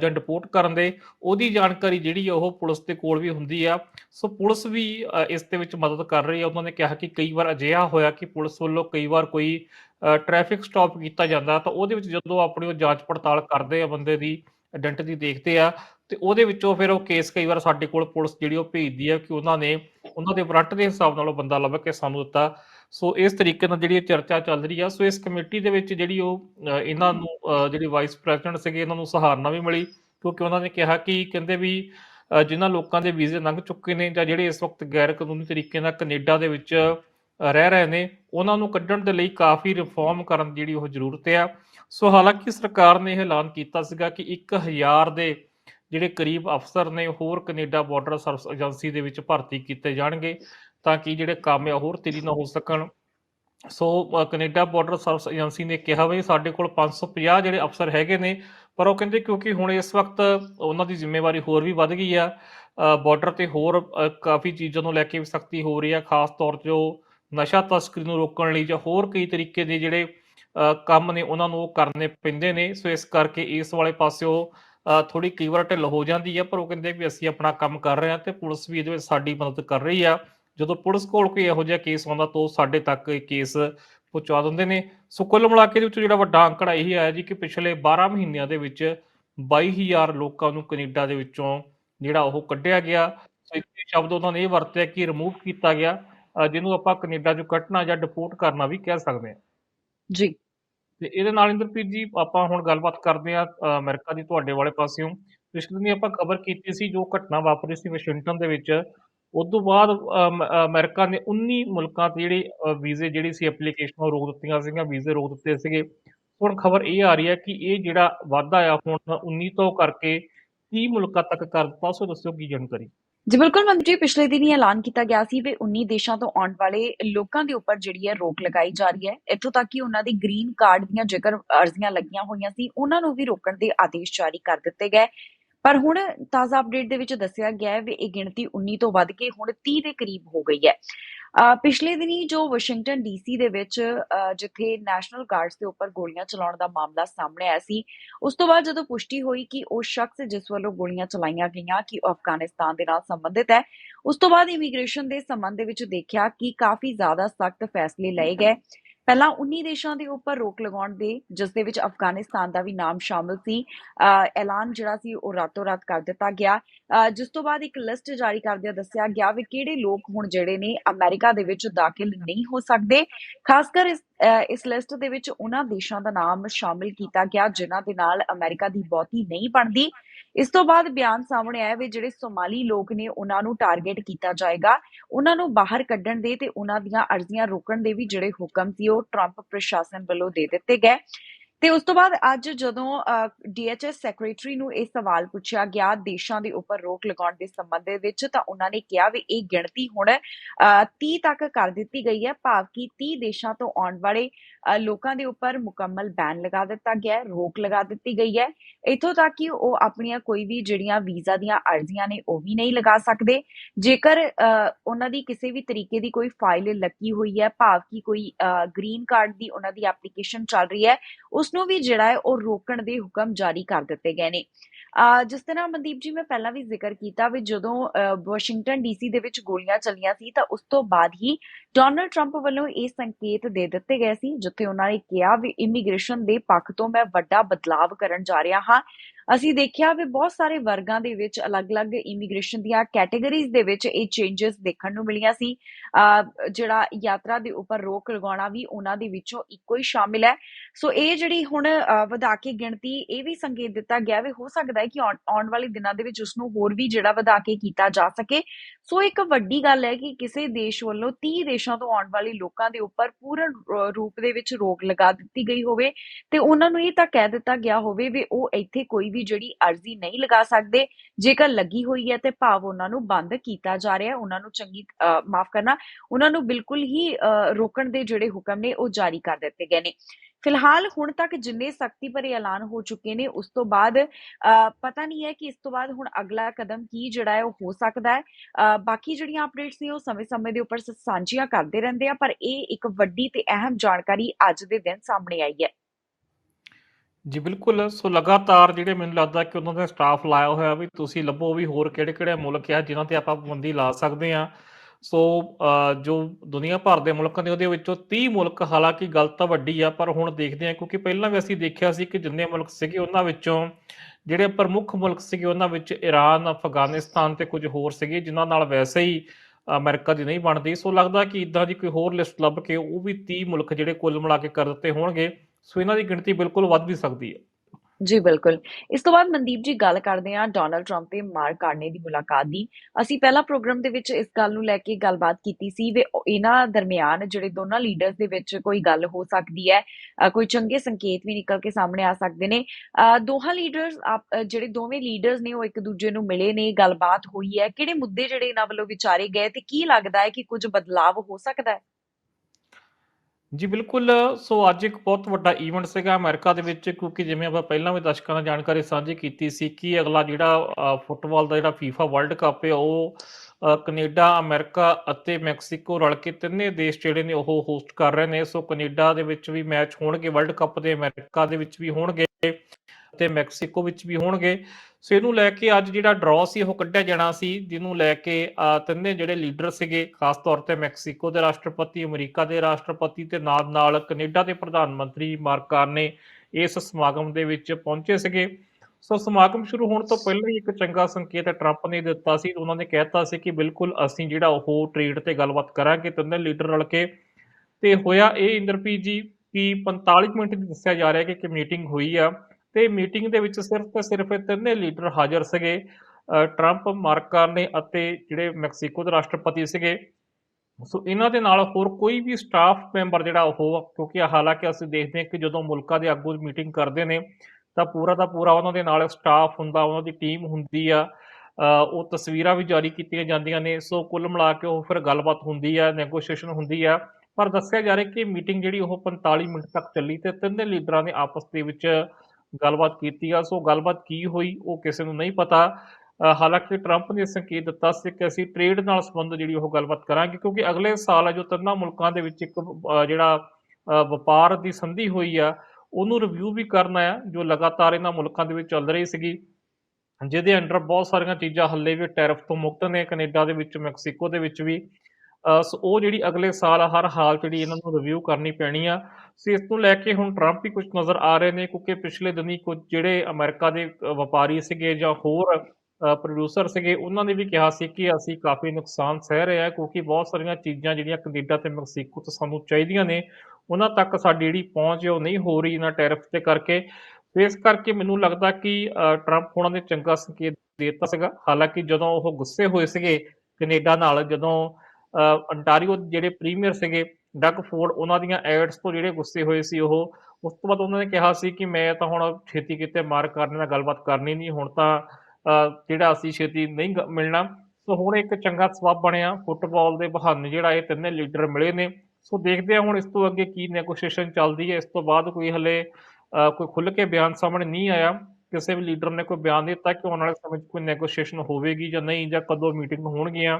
ਜਾਂ ਡਿਪੋਰਟ ਕਰਨ ਦੇ, ਉਹਦੀ ਜਾਣਕਾਰੀ ਜਿਹੜੀ ਆ ਉਹ ਪੁਲਿਸ ਦੇ ਕੋਲ ਵੀ ਹੁੰਦੀ ਆ। ਸੋ ਪੁਲਿਸ ਵੀ ਇਸ ਦੇ ਵਿੱਚ ਮਦਦ ਕਰ ਰਹੀ ਆ। ਉਹਨਾਂ ਨੇ ਕਿਹਾ ਕਿ ਕਈ ਵਾਰ ਅਜਿਹਾ ਹੋਇਆ ਕਿ ਪੁਲਿਸ ਵੱਲੋਂ ਕਈ ਵਾਰ ਕੋਈ ਟ੍ਰੈਫਿਕ ਸਟਾਪ ਕੀਤਾ ਜਾਂਦਾ, ਤਾਂ ਉਹਦੇ ਵਿੱਚ ਜਦੋਂ ਆਪਣੀ ਉਹ ਜਾਂਚ ਪੜਤਾਲ ਕਰਦੇ ਆ ਬੰਦੇ ਦੀ ਆਇਡੈਂਟੀਟੀ ਦੇਖਦੇ ਆ, ਤੇ ਉਹਦੇ ਵਿੱਚੋਂ ਫਿਰ ਉਹ ਕੇਸ ਕਈ ਵਾਰ ਸਾਡੇ ਕੋਲ ਪੁਲਿਸ ਜਿਹੜੀ ਉਹ ਭੇਜਦੀ ਆ ਕਿ ਉਹਨਾਂ ਨੇ ਉਹਨਾਂ ਦੇ ਵਾਰੰਟ ਦੇ ਹਿਸਾਬ ਨਾਲ ਉਹ ਬੰਦਾ ਲੱਭ ਕੇ ਸਾਨੂੰ ਦਿੱਤਾ। ਸੋ ਇਸ ਤਰੀਕੇ ਨਾਲ ਜਿਹੜੀ ਚਰਚਾ ਚੱਲ ਰਹੀ ਆ ਸੋ ਇਸ ਕਮੇਟੀ ਦੇ ਵਿੱਚ ਜਿਹੜੀ ਉਹ ਇਹਨਾਂ ਨੂੰ ਜਿਹੜੇ ਵਾਈਸ ਪ੍ਰੈਜ਼ੀਡੈਂਟ ਸੀਗੇ ਇਹਨਾਂ ਨੂੰ ਸਹਾਰਨਾ ਵੀ ਮਿਲੀ ਕਿਉਂਕਿ ਉਹਨਾਂ ਨੇ ਕਿਹਾ ਕਿ ਕਹਿੰਦੇ ਵੀ ਜਿਨ੍ਹਾਂ ਲੋਕਾਂ ਦੇ ਵੀਜ਼ੇ ਲੰਘ ਚੁੱਕੇ ਨੇ ਜਾਂ ਜਿਹੜੇ ਇਸ ਵਕਤ ਗੈਰ ਕਾਨੂੰਨੀ ਤਰੀਕੇ ਨਾਲ ਕੈਨੇਡਾ ਦੇ ਵਿੱਚ ਰਹਿ ਰਹੇ ਨੇ ਉਹਨਾਂ ਨੂੰ ਕੱਢਣ ਦੇ ਲਈ ਕਾਫੀ ਰਿਫਾਰਮ ਕਰਨ ਦੀ ਜਿਹੜੀ ਉਹ ਜ਼ਰੂਰਤ ਆ। ਸੋ ਹਾਲਾਂਕਿ ਸਰਕਾਰ ਨੇ ਇਹ ਐਲਾਨ ਕੀਤਾ ਸੀਗਾ ਕਿ 1000 ਦੇ ਜਿਹੜੇ ਕਰੀਬ ਅਫਸਰ ਨੇ ਹੋਰ ਕੈਨੇਡਾ ਬਾਰਡਰ ਸਰਵਿਸ ਏਜੰਸੀ ਦੇ ਵਿੱਚ ਭਰਤੀ ਕੀਤੇ ਜਾਣਗੇ ਤਾਂ ਕਿ ਜਿਹੜੇ ਕੰਮ ਆ ਹੋਰ ਤੇਜ਼ੀ ਨਾਲ ਹੋ ਸਕਣ। ਸੋ ਅ, ਕੈਨੇਡਾ ਬਾਰਡਰ ਸਰਵਿਸ ਏਜੰਸੀ ਨੇ ਕਿਹਾ ਵੀ ਸਾਡੇ ਕੋਲ 550 ਜਿਹੜੇ ਅਫਸਰ ਹੈਗੇ ਨੇ ਪਰ ਉਹ ਕਹਿੰਦੇ ਕਿਉਂਕਿ ਹੁਣ ਇਸ ਵਕਤ ਉਹਨਾਂ ਦੀ ਜ਼ਿੰਮੇਵਾਰੀ ਹੋਰ ਵੀ ਵੱਧ ਗਈ ਆ। ਬਾਰਡਰ ਤੇ ਹੋਰ ਕਾਫੀ ਚੀਜ਼ਾਂ ਨੂੰ ਲੈ ਕੇ ਵੀ ਸਖਤੀ ਹੋ ਰਹੀ ਆ ਖਾਸ ਤੌਰ ਤੇ ਉਹ ਨਸ਼ਾ ਤਸਕਰੀ ਨੂੰ ਰੋਕਣ ਲਈ ਜਾਂ ਹੋਰ ਕਈ ਤਰੀਕੇ ਦੇ ਜਿਹੜੇ ਕੰਮ ਨੇ ਉਹਨਾਂ ਨੂੰ ਉਹ ਕਰਨੇ ਪੈਂਦੇ ਨੇ। ਸੋ ਇਸ ਕਰਕੇ ਇਸ ਵਾਲੇ ਪਾਸਿਓ ਥੋੜੀ ਕਈ ਵਾਰ ਢਿੱਲ ਹੋ ਜਾਂਦੀ ਆ, ਪਰ ਉਹ ਕਹਿੰਦੇ ਵੀ ਅਸੀਂ ਆਪਣਾ ਕੰਮ ਕਰ ਰਹੇ ਹਾਂ ਤੇ ਪੁਲਿਸ ਵੀ ਇਹਦੇ ਵਿੱਚ ਸਾਡੀ ਮਦਦ ਕਰ ਰਹੀ ਆ। ਜਦੋਂ ਪੁਲਿਸ ਕੋਲ ਕੋਈ ਇਹੋ ਜਿਹਾ ਕੇਸ ਆਉਂਦਾ ਤਾਂ ਸਾਡੇ ਤੱਕ ਇਹ ਕੇਸ ਪਹੁੰਚਾ ਦਿੰਦੇ ਨੇ। ਸੋ ਕੁੱਲ ਮਿਲਾ ਕੇ ਦੇ ਵਿੱਚ ਜਿਹੜਾ ਵੱਡਾ ਅੰਕੜਾ ਇਹ ਆਇਆ ਜੀ ਕਿ ਪਿਛਲੇ 12 ਮਹੀਨਿਆਂ ਦੇ ਵਿੱਚ 22000 ਲੋਕਾਂ ਨੂੰ ਕੈਨੇਡਾ ਦੇ ਵਿੱਚੋਂ ਜਿਹੜਾ ਉਹ ਕੱਢਿਆ ਗਿਆ। ਸੋ ਇੱਕ ਸ਼ਬਦ ਉਹਨਾਂ ਨੇ ਇਹ ਵਰਤਿਆ ਕਿ ਰਿਮੂਵ ਕੀਤਾ ਗਿਆ। ਜਿਹਨੂੰ ਆਪਾਂ ਕੈਨੇਡਾ ਚੋਂ ਕੱਢਣਾ ਜਾਂ ਡਿਪੋਰਟ ਕਰਨਾ ਵੀ ਕਹਿ ਸਕਦੇ ਹਾਂ। ਜੀ। ਤੇ ਇਹਦੇ ਨਾਲ ਇੰਦਰਪ੍ਰੀਤ ਜੀ ਆਪਾਂ ਹੁਣ ਗੱਲਬਾਤ ਕਰਦੇ ਆ ਅਮਰੀਕਾ ਦੀ ਤੁਹਾਡੇ ਵਾਲੇ ਪਾਸਿਓਂ। ਪਿਛਲੇ ਦਿਨੀ ਆਪਾਂ ਖਬਰ ਕੀਤੀ ਸੀ ਜੋ ਘਟਨਾ ਵਾਪਰੀ ਸੀ ਵਾਸ਼ਿੰਗਟਨ ਦੇ ਵਿੱਚ। ਉਸ ਤੋਂ ਬਾਅਦ ਅਮ, ਅਮਰੀਕਾ ਨੇ 19 ਮੁਲਕਾਂ ਤੇ ਜਿਹੜੇ ਵੀਜ਼ੇ ਜਿਹੜੀ ਸੀ ਐਪਲੀਕੇਸ਼ਨਾਂ ਰੋਕ ਦਿੱਤੀਆਂ ਸੀਗੀਆਂ ਵੀਜ਼ੇ ਰੋਕ ਦਿੱਤੇ ਸੀਗੇ। ਹੁਣ ਖਬਰ ਇਹ ਆ ਰਹੀ ਹੈ ਕਿ ਇਹ ਜਿਹੜਾ ਵਾਧਾ ਆ ਹੁਣ 19 ਤੋਂ ਕਰਕੇ 30 ਮੁਲਕਾਂ ਤੱਕ ਕਰ ਦਿੱਤਾ। ਸੋ ਦੱਸਿਓ ਕੀ ਜਾਣਕਾਰੀ? ਜੀ, ਬਿਲਕੁਲ ਮੰਤਰੀ ਪਿਛਲੇ ਦਿਨ ਹੀ ਐਲਾਨ ਕੀਤਾ ਗਿਆ ਸੀ ਵੀ 19 ਦੇਸ਼ਾਂ ਤੋਂ ਆਉਣ ਵਾਲੇ ਲੋਕਾਂ ਦੇ ਉੱਪਰ ਜਿਹੜੀ ਹੈ ਰੋਕ ਲਗਾਈ ਜਾ ਰਹੀ ਹੈ। ਇੱਥੋਂ ਤੱਕ ਕਿ ਉਹਨਾਂ ਦੇ ਗ੍ਰੀਨ ਕਾਰਡ ਦੀਆਂ ਜੇਕਰ ਅਰਜ਼ੀਆਂ ਲੱਗੀਆਂ ਹੋਈਆਂ ਸੀ, ਉਹਨਾਂ ਨੂੰ ਵੀ ਰੋਕਣ ਦੇ ਆਦੇਸ਼ ਜਾਰੀ ਕਰ ਦਿੱਤੇ ਗਏ। ਪਰ ਹੁਣ ਤਾਜ਼ਾ ਅਪਡੇਟ ਦੇ ਵਿੱਚ ਦੱਸਿਆ ਗਿਆ ਹੈ ਵੀ ਇਹ ਗਿਣਤੀ 19 ਤੋਂ ਵੱਧ ਕੇ ਹੁਣ 30 ਦੇ ਕਰੀਬ ਹੋ ਗਈ ਹੈ। ਪਿਛਲੇ ਦਿਨੀ ਜੋ ਵਾਸ਼ਿੰਗਟਨ ਡੀਸੀ ਦੇ ਵਿੱਚ ਜਿੱਥੇ ਨੈਸ਼ਨਲ ਗਾਰਡਸ ਦੇ ਉੱਪਰ ਗੋਲੀਆਂ ਚਲਾਉਣ ਦਾ ਮਾਮਲਾ ਸਾਹਮਣੇ ਆਇਆ ਸੀ, ਉਸ ਤੋਂ ਬਾਅਦ ਜਦੋਂ ਪੁਸ਼ਟੀ ਹੋਈ ਕਿ ਉਹ ਸ਼ਖਸ ਜਿਸ ਵੱਲੋਂ ਗੋਲੀਆਂ ਚਲਾਈਆਂ ਗਈਆਂ ਕਿ ਉਹ ਅਫਗਾਨਿਸਤਾਨ ਦੇ ਨਾਲ ਸੰਬੰਧਿਤ ਹੈ, ਉਸ ਤੋਂ ਬਾਅਦ ਇਮੀਗ੍ਰੇਸ਼ਨ ਦੇ ਸੰਬੰਧ ਦੇ ਵਿੱਚ ਦੇਖਿਆ ਕਿ ਕਾਫੀ ਜ਼ਿਆਦਾ ਸਖਤ ਫੈਸਲੇ ਲਏ ਗਏ। ਪਹਿਲਾਂ 19 ਦੇਸ਼ਾਂ ਦੇ ਉੱਪਰ ਰੋਕ ਲਗਾਉਣ ਦੇ, ਜਿਸ ਦੇ ਵਿੱਚ ਅਫਗਾਨਿਸਤਾਨ ਦਾ ਵੀ ਨਾਮ ਸ਼ਾਮਲ ਸੀ ਐਲਾਨ ਜਿਹੜਾ ਸੀ ਉਹ ਰਾਤੋਂ ਰਾਤ ਕਰ ਦਿੱਤਾ ਗਿਆ। ਜਿਸ ਤੋਂ ਬਾਅਦ ਇੱਕ ਲਿਸਟ ਜਾਰੀ ਕਰਦਿਆਂ ਦੱਸਿਆ ਗਿਆ ਵੀ ਕਿਹੜੇ ਲੋਕ ਹੁਣ ਜਿਹੜੇ ਨੇ ਅਮਰੀਕਾ ਦੇ ਵਿੱਚ ਦਾਖਲ ਨਹੀਂ ਹੋ ਸਕਦੇ। ਖਾਸ ਕਰ ਇਸ ਇਸ ਲਿਸਟ ਦੇ ਵਿੱਚ ਉਹਨਾਂ ਦੇਸ਼ਾਂ ਦਾ ਨਾਮ ਸ਼ਾਮਿਲ ਕੀਤਾ ਗਿਆ, ਜਿਨ੍ਹਾਂ ਦੇ ਨਾਲ ਅਮਰੀਕਾ ਦੀ ਬਹੁਤੀ ਨਹੀਂ ਬਣਦੀ। ਇਸ ਤੋਂ ਬਾਅਦ ਬਿਆਨ ਸਾਹਮਣੇ ਆਇਆ ਵੀ ਜਿਹੜੇ ਸੋਮਾਲੀ ਲੋਕ ਨੇ ਉਹਨਾਂ ਨੂੰ ਟਾਰਗੇਟ ਕੀਤਾ ਜਾਏਗਾ। ਉਹਨਾਂ ਨੂੰ ਬਾਹਰ ਕੱਢਣ ਦੇ ਤੇ ਉਹਨਾਂ ਦੀਆਂ ਅਰਜ਼ੀਆਂ ਰੋਕਣ ਦੇ ਵੀ ਜਿਹੜੇ ਹੁਕਮ ਸੀ ਉਹ ਟਰੰਪ ਪ੍ਰਸ਼ਾਸਨ ਵੱਲੋਂ ਦੇ ਦਿੱਤੇ ਗਏ। ਤੇ ਉਸ ਤੋਂ ਬਾਅਦ ਅੱਜ ਜਦੋਂ ਡੀਐਚਐਸ ਸੈਕਟਰੀ ਨੂੰ ਇਹ ਸਵਾਲ ਪੁੱਛਿਆ ਗਿਆ ਦੇਸ਼ਾਂ ਦੇ ਉੱਪਰ ਰੋਕ ਲਗਾਉਣ ਦੇ ਸੰਬੰਧ ਦੇ ਵਿੱਚ, ਤਾਂ ਉਹਨਾਂ ਨੇ ਕਿਹਾ ਵੀ ਇਹ ਗਿਣਤੀ ਹੁਣ 30 ਤੱਕ ਕਰ ਦਿੱਤੀ ਗਈ ਹੈ ਭਾਵ ਕਿ 30 ਦੇਸ਼ਾਂ ਤੋਂ ਆਉਣ ਵਾਲੇ ਲੋਕਾਂ ਦੇ ਉੱਪਰ ਮੁਕੰਮਲ ਬੈਨ ਲਗਾ ਦਿੱਤਾ ਗਿਆ ਹੈ, ਰੋਕ ਲਗਾ ਦਿੱਤੀ ਗਈ ਹੈ। ਇਥੋਂ ਤੱਕ ਕਿ ਉਹ ਆਪਣੀਆਂ ਕੋਈ ਵੀ ਜਿਹੜੀਆਂ ਵੀਜ਼ਾ ਦੀਆਂ ਅਰਜ਼ੀਆਂ ਨੇ, ਉਹ ਵੀ ਨਹੀਂ ਲਗਾ ਸਕਦੇ। ਜੇਕਰ ਉਹਨਾਂ ਦੀ ਕਿਸੇ ਵੀ ਤਰੀਕੇ ਦੀ ਕੋਈ ਫਾਈਲ ਲੱਗੀ ਹੋਈ ਹੈ ਭਾਵ ਕਿ ਕੋਈ ਗ੍ਰੀਨ ਕਾਰਡ ਦੀ ਉਹਨਾਂ ਦੀ ਐਪਲੀਕੇਸ਼ਨ ਚੱਲ ਰਹੀ ਹੈ ਉਸ ਨੂੰ ਵੀ ਜਿਹੜਾ ਹੈ ਉਹ ਰੋਕਣ ਦੇ ਹੁਕਮ ਜਾਰੀ ਕਰ ਦਿੱਤੇ ਗਏ ਨੇ। ਜਿਸ ਤਰ੍ਹਾਂ ਮਨਦੀਪ ਜੀ ਮੈਂ ਪਹਿਲਾਂ ਵੀ ਜ਼ਿਕਰ ਕੀਤਾ ਵੀ ਜਦੋਂ ਅਹ, ਵਾਸ਼ਿੰਗਟਨ ਡੀਸੀ ਦੇ ਵਿੱਚ ਗੋਲੀਆਂ ਚੱਲੀਆਂ ਸੀ ਤਾਂ ਉਸ ਤੋਂ ਬਾਅਦ ਹੀ ਡੋਨਲਡ ਟਰੰਪ ਵੱਲੋਂ ਇਹ ਸੰਕੇਤ ਦੇ ਦਿੱਤੇ ਗਏ ਸੀ ਜਿੱਥੇ ਉਹਨਾਂ ਨੇ ਕਿਹਾ ਵੀ ਇਮੀਗ੍ਰੇਸ਼ਨ ਦੇ ਪੱਖ ਤੋਂ ਮੈਂ ਵੱਡਾ ਬਦਲਾਵ ਕਰਨ ਜਾ ਰਿਹਾ ਹਾਂ। ਅਸੀਂ ਦੇਖਿਆ ਵੀ ਬਹੁਤ ਸਾਰੇ ਵਰਗਾਂ ਦੇ ਵਿੱਚ ਅਲੱਗ-ਅਲੱਗ ਇਮੀਗ੍ਰੇਸ਼ਨ ਦੀਆਂ ਕੈਟਾਗਰੀਜ਼ ਦੇ ਵਿੱਚ ਇਹ ਚੇਂਜਸ ਦੇਖਣ ਨੂੰ ਮਿਲੀਆਂ ਸੀ। ਜਿਹੜਾ ਯਾਤਰਾ ਦੇ ਉੱਪਰ ਰੋਕ ਲਗਾਉਣਾ ਵੀ ਉਹਨਾਂ ਦੇ ਵਿੱਚੋਂ ਇੱਕੋ ਹੀ ਸ਼ਾਮਿਲ ਹੈ। ਸੋ ਇਹ ਜਿਹੜੀ ਹੁਣ ਵਧਾ ਕੇ ਗਿਣਤੀ, ਇਹ ਵੀ ਸੰਕੇਤ ਦਿੱਤਾ ਗਿਆ ਵੀ ਹੋ ਸਕਦਾ ਹੈ ਕਿ ਆਉਣ ਵਾਲੇ ਦਿਨਾਂ ਦੇ ਵਿੱਚ ਉਸ ਨੂੰ ਹੋਰ ਵੀ ਜਿਹੜਾ ਵਧਾ ਕੇ ਕੀਤਾ ਜਾ ਸਕੇ। ਸੋ ਇੱਕ ਵੱਡੀ ਗੱਲ ਹੈ ਕਿ ਕਿਸੇ ਦੇਸ਼ ਵੱਲੋਂ 30 ਦੇਸ਼ਾਂ ਤੋਂ ਆਉਣ ਵਾਲੇ ਲੋਕਾਂ ਦੇ ਉੱਪਰ ਪੂਰਨ ਰੂਪ ਦੇ ਵਿੱਚ ਰੋਕ ਲਗਾ ਦਿੱਤੀ ਗਈ ਹੋਵੇ ਤੇ ਉਹਨਾਂ ਨੂੰ ਇਹ ਤਾਂ ਕਹਿ ਦਿੱਤਾ ਗਿਆ ਹੋਵੇ ਵੀ ਉਹ ਇੱਥੇ ਕੋਈ ਵੀ ਜਿਹੜੀ ਅਰਜ਼ੀ ਨਹੀਂ ਲਗਾ ਸਕਦੇ ਜੇਕਰ ਲੱਗੀ ਹੋਈ ਹੈ ਤੇ ਭਾਵ ਉਹਨਾਂ ਨੂੰ ਬੰਦ ਕੀਤਾ ਜਾ ਰਿਹਾ ਹੈ ਉਹਨਾਂ ਨੂੰ ਚੰਗੀ ਮਾਫ ਕਰਨਾ ਉਹਨਾਂ ਨੂੰ ਬਿਲਕੁਲ ਹੀ ਰੋਕਣ ਦੇ ਜਿਹੜੇ ਹੁਕਮ ਨੇ ਉਹ ਜਾਰੀ ਕਰ ਦਿੱਤੇ ਗਏ ਨੇ। ਫਿਲਹਾਲ ਹੁਣ ਤੱਕ ਜਿੰਨੇ ਸਖਤੀ ਭਰੇ ਐਲਾਨ ਹੋ ਚੁੱਕੇ ਨੇ ਉਸ ਤੋਂ ਬਾਅਦ ਅਹ, ਪਤਾ ਨਹੀਂ ਹੈ ਕਿ ਇਸ ਤੋਂ ਬਾਅਦ ਹੁਣ ਅਗਲਾ ਕਦਮ ਕੀ ਜਿਹੜਾ ਹੈ ਉਹ ਹੋ ਸਕਦਾ ਹੈ। ਅਹ, ਬਾਕੀ ਜਿਹੜੀਆਂ ਅਪਡੇਟਸ ਨੇ ਉਹ ਸਮੇਂ-ਸਮੇਂ ਦੇ ਉੱਪਰ ਸਾਂਝੀਆਂ ਕਰਦੇ ਰਹਿੰਦੇ ਆ ਪਰ ਇਹ ਇੱਕ ਵੱਡੀ ਤੇ ਅਹਿਮ ਜਾਣਕਾਰੀ ਅੱਜ ਦੇ ਦਿਨ ਸਾਹਮਣੇ ਆਈ ਹੈ। ਜੀ ਬਿਲਕੁਲ, ਸੋ ਲਗਾਤਾਰ ਜਿਹੜੇ ਮੈਨੂੰ ਲੱਗਦਾ ਕਿ ਉਹਨਾਂ ਦਾ ਸਟਾਫ ਲਾਇਆ ਹੋਇਆ ਵੀ ਤੁਸੀਂ ਲੱਭੋ ਵੀ ਹੋਰ ਕਿਹੜੇ-ਕਿਹੜੇ ਮੁਲਕ ਆ ਜਿਨ੍ਹਾਂ ਤੇ ਆਪਾਂ ਪਾਬੰਦੀ ਲਾ ਸਕਦੇ ਹਾਂ। ਸੋ ਜੋ ਦੁਨੀਆ ਭਰ ਦੇ ਮੁਲਕਾਂ ਨੇ ਉਹਦੇ ਵਿੱਚੋਂ 30 ਮੁਲਕ ਹਾਲਾਂਕਿ ਗੱਲ ਤਾਂ ਵੱਡੀ ਆ ਪਰ ਹੁਣ ਦੇਖਦੇ ਹਾਂ ਕਿਉਂਕਿ ਪਹਿਲਾਂ ਵੀ ਅਸੀਂ ਦੇਖਿਆ ਸੀ ਕਿ ਜਿੰਨੇ ਮੁਲਕ ਸੀਗੇ ਉਹਨਾਂ ਵਿੱਚੋਂ ਜਿਹੜੇ ਪ੍ਰਮੁੱਖ ਮੁਲਕ ਸੀਗੇ ਉਹਨਾਂ ਵਿੱਚ ਈਰਾਨ, ਅਫਗਾਨਿਸਤਾਨ ਤੇ ਕੁਝ ਹੋਰ ਸੀਗੇ ਜਿਨ੍ਹਾਂ ਨਾਲ ਵੈਸੇ ਹੀ ਅਮਰੀਕਾ ਦੀ ਨਹੀਂ ਬਣਦੀ। ਸੋ ਲੱਗਦਾ ਕਿ ਇਦਾਂ ਦੀ ਕੋਈ ਹੋਰ ਲਿਸਟ ਲੱਭ ਕੇ ਉਹ ਵੀ 30 ਮੁਲਕ ਜਿਹੜੇ ਕੁੱਲ ਮਿਲਾ ਕੇ ਕਰ ਦਿੱਤੇ ਹੋਣਗੇ। ਸੋ ਇਹਨਾਂ ਦੀ ਗਿਣਤੀ ਬਿਲਕੁਲ ਵੱਧ ਵੀ ਸਕਦੀ ਹੈ। ਜੀ ਬਿਲਕੁਲ। ਇਸ ਤੋਂ ਬਾਅਦ ਮਨਦੀਪ ਜੀ ਗੱਲ ਕਰਦੇ ਹਾਂ ਡੋਨਾਲਡ ਟਰੰਪ ਤੇ ਮਾਰਕ ਕਾਰਨੇ ਦੀ ਮੁਲਾਕਾਤ ਦੀ। ਅਸੀਂ ਪਹਿਲਾਂ ਪ੍ਰੋਗਰਾਮ ਦੇ ਵਿੱਚ ਇਸ ਗੱਲ ਨੂੰ ਲੈ ਕੇ ਗੱਲਬਾਤ ਕੀਤੀ ਸੀ ਵੀ ਇਹਨਾਂ ਦਰਮਿਆਨ ਜਿਹੜੇ ਦੋਨਾਂ ਲੀਡਰਸ ਦੇ ਵਿੱਚ ਕੋਈ ਗੱਲ ਹੋ ਸਕਦੀ ਹੈ। ਕੋਈ ਚੰਗੇ ਸੰਕੇਤ ਵੀ ਨਿਕਲ ਕੇ ਸਾਹਮਣੇ ਆ ਸਕਦੇ ਨੇ। ਦੋਹਾਂ ਲੀਡਰਸ ਜਿਹੜੇ ਦੋਵੇਂ ਲੀਡਰਸ ਨੇ ਉਹ ਇੱਕ ਦੂਜੇ ਨੂੰ ਮਿਲੇ ਨੇ, ਗੱਲਬਾਤ ਹੋਈ ਹੈ। ਕਿਹੜੇ ਮੁੱਦੇ ਜਿਹੜੇ ਇਹਨਾਂ ਵੱਲੋਂ ਵਿਚਾਰੇ ਗਏ ਤੇ ਕੀ ਲੱਗਦਾ ਹੈ ਕਿ ਕੁਝ ਬਦਲਾਵ ਹੋ ਸਕਦਾ ਹੈ? ਜੀ ਬਿਲਕੁਲ, ਸੋ ਅੱਜ ਇੱਕ ਬਹੁਤ ਵੱਡਾ ਈਵੈਂਟ ਸੀਗਾ ਅਮਰੀਕਾ ਦੇ ਵਿੱਚ ਕਿਉਂਕਿ ਜਿਵੇਂ ਆਪਾਂ ਪਹਿਲਾਂ ਵੀ ਦਰਸ਼ਕਾਂ ਨਾਲ ਜਾਣਕਾਰੀ ਸਾਂਝੀ ਕੀਤੀ ਸੀ ਕਿ ਅਗਲਾ ਜਿਹੜਾ ਫੁੱਟਬਾਲ ਦਾ ਜਿਹੜਾ ਫੀਫਾ ਵਰਲਡ ਕੱਪ ਹੈ ਉਹ ਅ, ਕੈਨੇਡਾ, ਅਮਰੀਕਾ ਅਤੇ ਮੈਕਸੀਕੋ ਰਲ ਕੇ ਤਿੰਨੇ ਦੇਸ਼ ਜਿਹੜੇ ਨੇ ਉਹ ਹੋਸਟ ਕਰ ਰਹੇ ਨੇ। ਸੋ ਕੈਨੇਡਾ ਦੇ ਵਿੱਚ ਵੀ ਮੈਚ ਹੋਣਗੇ ਵਰਲਡ ਕੱਪ ਦੇ, ਅਮਰੀਕਾ ਦੇ ਵਿੱਚ ਵੀ ਹੋਣਗੇ ਤੇ ਮੈਕਸੀਕੋ ਵਿੱਚ ਵੀ ਹੋਣਗੇ। ਸੋ ਇਹਨੂੰ ਲੈ ਕੇ ਅੱਜ ਜਿਹੜਾ ਡਰਾਅ ਸੀ ਉਹ ਕੱਢਿਆ ਜਾਣਾ ਸੀ ਜਿਹਨੂੰ ਲੈ ਕੇ ਤਿੰਨੇ ਜਿਹੜੇ ਲੀਡਰ ਸੀਗੇ ਖਾਸ ਤੌਰ ਤੇ ਮੈਕਸੀਕੋ ਦੇ ਰਾਸ਼ਟਰਪਤੀ, ਅਮਰੀਕਾ ਦੇ ਰਾਸ਼ਟਰਪਤੀ ਤੇ ਨਾਲ-ਨਾਲ ਕੈਨੇਡਾ ਦੇ ਪ੍ਰਧਾਨ ਮੰਤਰੀ ਮਾਰਕ ਕਾਰਨੇ ਇਸ ਸਮਾਗਮ ਦੇ ਵਿੱਚ ਪਹੁੰਚੇ ਸੀਗੇ। ਸੋ ਸਮਾਗਮ ਸ਼ੁਰੂ ਹੋਣ ਤੋਂ ਪਹਿਲਾਂ ਹੀ ਇੱਕ ਚੰਗਾ ਸੰਕੇਤ ਟਰੰਪ ਨੇ ਦਿੱਤਾ ਸੀ। ਉਹਨਾਂ ਨੇ ਕਹਿਤਾ ਸੀ ਕਿ ਬਿਲਕੁਲ ਅਸੀਂ ਜਿਹੜਾ ਉਹ ਟ੍ਰੇਡ ਤੇ ਗੱਲਬਾਤ ਕਰਾਂਗੇ ਤਿੰਨੇ ਲੀਡਰ ਰਲ ਕੇ। ਤੇ ਹੋਇਆ ਇਹ ਇੰਦਰਪ੍ਰੀਤ ਜੀ ਕਿ 45 ਮਿੰਟ ਦੱਸਿਆ ਜਾ ਰਿਹਾ ਕਿ ਇੱਕ ਮੀਟਿੰਗ ਹੋਈ ਆ ਤੇ ਮੀਟਿੰਗ ਦੇ ਵਿੱਚ ਸਿਰਫ ਤੇ ਸਿਰਫ ਇਹ ਤਿੰਨੇ ਲੀਡਰ ਹਾਜ਼ਰ ਸੀਗੇ। ਟਰੰਪ, ਮਾਰਕ ਨੇ ਅਤੇ ਜਿਹੜੇ ਮੈਕਸੀਕੋ ਦੇ ਰਾਸ਼ਟਰਪਤੀ ਸੀਗੇ। ਸੋ ਇਹਨਾਂ ਦੇ ਨਾਲ ਹੋਰ ਕੋਈ ਵੀ ਸਟਾਫ ਮੈਂਬਰ ਜਿਹੜਾ ਉਹ ਕਿਉਂਕਿ ਹਾਲਾਂਕਿ ਅਸੀਂ ਦੇਖਦੇ ਹਾਂ ਕਿ ਜਦੋਂ ਮੁਲਕਾਂ ਦੇ ਆਗੂ ਮੀਟਿੰਗ ਕਰਦੇ ਨੇ ਤਾਂ ਪੂਰਾ ਦਾ ਪੂਰਾ ਉਹਨਾਂ ਦੇ ਨਾਲ ਸਟਾਫ ਹੁੰਦਾ, ਉਹਨਾਂ ਦੀ ਟੀਮ ਹੁੰਦੀ ਆ। ਉਹ ਤਸਵੀਰਾਂ ਵੀ ਜਾਰੀ ਕੀਤੀਆਂ ਜਾਂਦੀਆਂ ਨੇ। ਸੋ ਕੁੱਲ ਮਿਲਾ ਕੇ ਉਹ ਫਿਰ ਗੱਲਬਾਤ ਹੁੰਦੀ ਆ, ਨੈਗੋਸ਼ੀਏਸ਼ਨ ਹੁੰਦੀ ਆ। ਪਰ ਦੱਸਿਆ ਜਾ ਰਿਹਾ ਕਿ ਮੀਟਿੰਗ ਜਿਹੜੀ ਉਹ 45 ਮਿੰਟ ਤੱਕ ਚੱਲੀ ਤੇ ਤਿੰਨੇ ਲੀਡਰਾਂ ਨੇ ਆਪਸ ਦੇ ਵਿੱਚ ਗੱਲਬਾਤ ਕੀਤੀ ਆ। ਸੋ ਗੱਲਬਾਤ ਕੀ ਹੋਈ ਉਹ ਕਿਸੇ ਨੂੰ ਨਹੀਂ ਪਤਾ। ਹਾਲਾਂਕਿ ਟਰੰਪ ਨੇ ਸੰਕੇਤ ਦਿੱਤਾ ਸੀ ਕਿ ਅਸੀਂ ਟ੍ਰੇਡ ਨਾਲ ਸੰਬੰਧ ਜਿਹੜੀ ਉਹ ਗੱਲਬਾਤ ਕਰਾਂਗੇ ਕਿਉਂਕਿ ਅਗਲੇ ਸਾਲ ਹੈ ਜੋ ਤਿੰਨਾਂ ਮੁਲਕਾਂ ਦੇ ਵਿੱਚ ਇੱਕ ਜਿਹੜਾ ਵਪਾਰ ਦੀ ਸੰਧੀ ਹੋਈ ਆ ਉਹਨੂੰ ਰਿਵਿਊ ਵੀ ਕਰਨਾ ਆ ਜੋ ਲਗਾਤਾਰ ਇਹਨਾਂ ਮੁਲਕਾਂ ਦੇ ਵਿੱਚ ਚੱਲ ਰਹੀ ਸੀਗੀ। ਜਿਹਦੇ ਅੰਡਰ ਬਹੁਤ ਸਾਰੀਆਂ ਚੀਜ਼ਾਂ ਹੱਲੇ ਵੀ ਟੈਰਿਫ ਤੋਂ ਮੁਕਤ ਨੇ ਕੈਨੇਡਾ ਦੇ ਵਿੱਚ, ਮੈਕਸੀਕੋ ਦੇ ਵਿੱਚ ਵੀ। ਸੋ ਉਹ ਜਿਹੜੀ ਅਗਲੇ ਸਾਲ ਹਰ ਹਾਲ ਜਿਹੜੀ ਇਹਨਾਂ ਨੂੰ ਰਿਵਿਊ ਕਰਨੀ ਪੈਣੀ ਆ। ਸੋ ਇਸ ਤੋਂ ਲੈ ਕੇ ਹੁਣ ਟਰੰਪ ਵੀ ਕੁਝ ਨਜ਼ਰ ਆ ਰਹੇ ਨੇ, ਕਿਉਂਕਿ ਪਿਛਲੇ ਦਿਨੀ ਕੁਝ ਜਿਹੜੇ ਅਮਰੀਕਾ ਦੇ ਵਪਾਰੀ ਸੀਗੇ ਜਾਂ ਹੋਰ ਪ੍ਰੋਡਿਊਸਰ ਸੀਗੇ, ਉਹਨਾਂ ਨੇ ਵੀ ਕਿਹਾ ਸੀ ਕਿ ਅਸੀਂ ਕਾਫੀ ਨੁਕਸਾਨ ਸਹਿ ਰਹੇ ਹਾਂ ਕਿਉਂਕਿ ਬਹੁਤ ਸਾਰੀਆਂ ਚੀਜ਼ਾਂ ਜਿਹੜੀਆਂ ਕੈਨੇਡਾ ਤੇ ਮੈਕਸੀਕੋ ਤੋਂ ਸਾਨੂੰ ਚਾਹੀਦੀਆਂ ਨੇ, ਉਹਨਾਂ ਤੱਕ ਸਾਡੀ ਜਿਹੜੀ ਪਹੁੰਚ ਹੈ ਉਹ ਨਹੀਂ ਹੋ ਰਹੀ ਇਹਨਾਂ ਟੈਰਿਫ ਦੇ ਕਰਕੇ। ਇਸ ਕਰਕੇ ਮੈਨੂੰ ਲੱਗਦਾ ਕਿ ਟਰੰਪ ਹੋਣਾ ਨੇ ਚੰਗਾ ਸੰਕੇਤ ਦੇ ਦਿੱਤਾ ਸੀਗਾ। ਹਾਲਾਂਕਿ ਜਦੋਂ ਉਹ ਗੁੱਸੇ ਹੋਏ ਸੀਗੇ ਕੈਨੇਡਾ ਨਾਲ, ਜਦੋਂ ਅੰਟਾਰੀਓ ਜਿਹੜੇ ਪ੍ਰੀਮੀਅਰ ਸੀਗੇ ਡੱਗ ਫੋਰਡ ਉਹਨਾਂ ਦੀਆਂ ਐਡਸ ਤੋਂ ਜਿਹੜੇ ਗੁੱਸੇ ਹੋਏ ਸੀ ਉਹ, ਉਸ ਤੋਂ ਬਾਅਦ ਉਹਨਾਂ ਨੇ ਕਿਹਾ ਸੀ ਕਿ ਮੈਂ ਤਾਂ ਹੁਣ ਛੇਤੀ ਕਿਤੇ ਮਾਰ ਕਾਰਨੇ ਨਾਲ ਗੱਲਬਾਤ ਕਰਨੀ ਨਹੀਂ, ਹੁਣ ਤਾਂ ਜਿਹੜਾ ਅਸੀਂ ਛੇਤੀ ਨਹੀਂ ਗ- ਮਿਲਣਾ। ਸੋ ਹੁਣ ਇੱਕ ਚੰਗਾ ਸਬੱਬ ਬਣਿਆ, ਫੁੱਟਬਾਲ ਦੇ ਬਹਾਨੇ ਜਿਹੜਾ ਇਹ ਤਿੰਨੇ ਲੀਡਰ ਮਿਲੇ ਨੇ। ਸੋ ਦੇਖਦੇ ਹਾਂ ਹੁਣ ਇਸ ਤੋਂ ਅੱਗੇ ਕੀ ਨੈਗੋਸ਼ੀਏਸ਼ਨ ਚੱਲਦੀ ਹੈ। ਇਸ ਤੋਂ ਬਾਅਦ ਕੋਈ ਹਲੇ ਕੋਈ ਖੁੱਲ੍ਹ ਕੇ ਬਿਆਨ ਸਾਹਮਣੇ ਨਹੀਂ ਆਇਆ। ਕਿਸੇ ਵੀ ਲੀਡਰ ਨੇ ਕੋਈ ਬਿਆਨ ਦਿੱਤਾ ਕਿ ਆਉਣ ਵਾਲੇ ਸਮੇਂ 'ਚ ਕੋਈ ਨੈਗੋਸ਼ੀਏਸ਼ਨ ਹੋਵੇਗੀ ਜਾਂ ਨਹੀਂ ਜਾਂ ਕਦੋਂ ਮੀਟਿੰਗ ਹੋਣਗੀਆਂ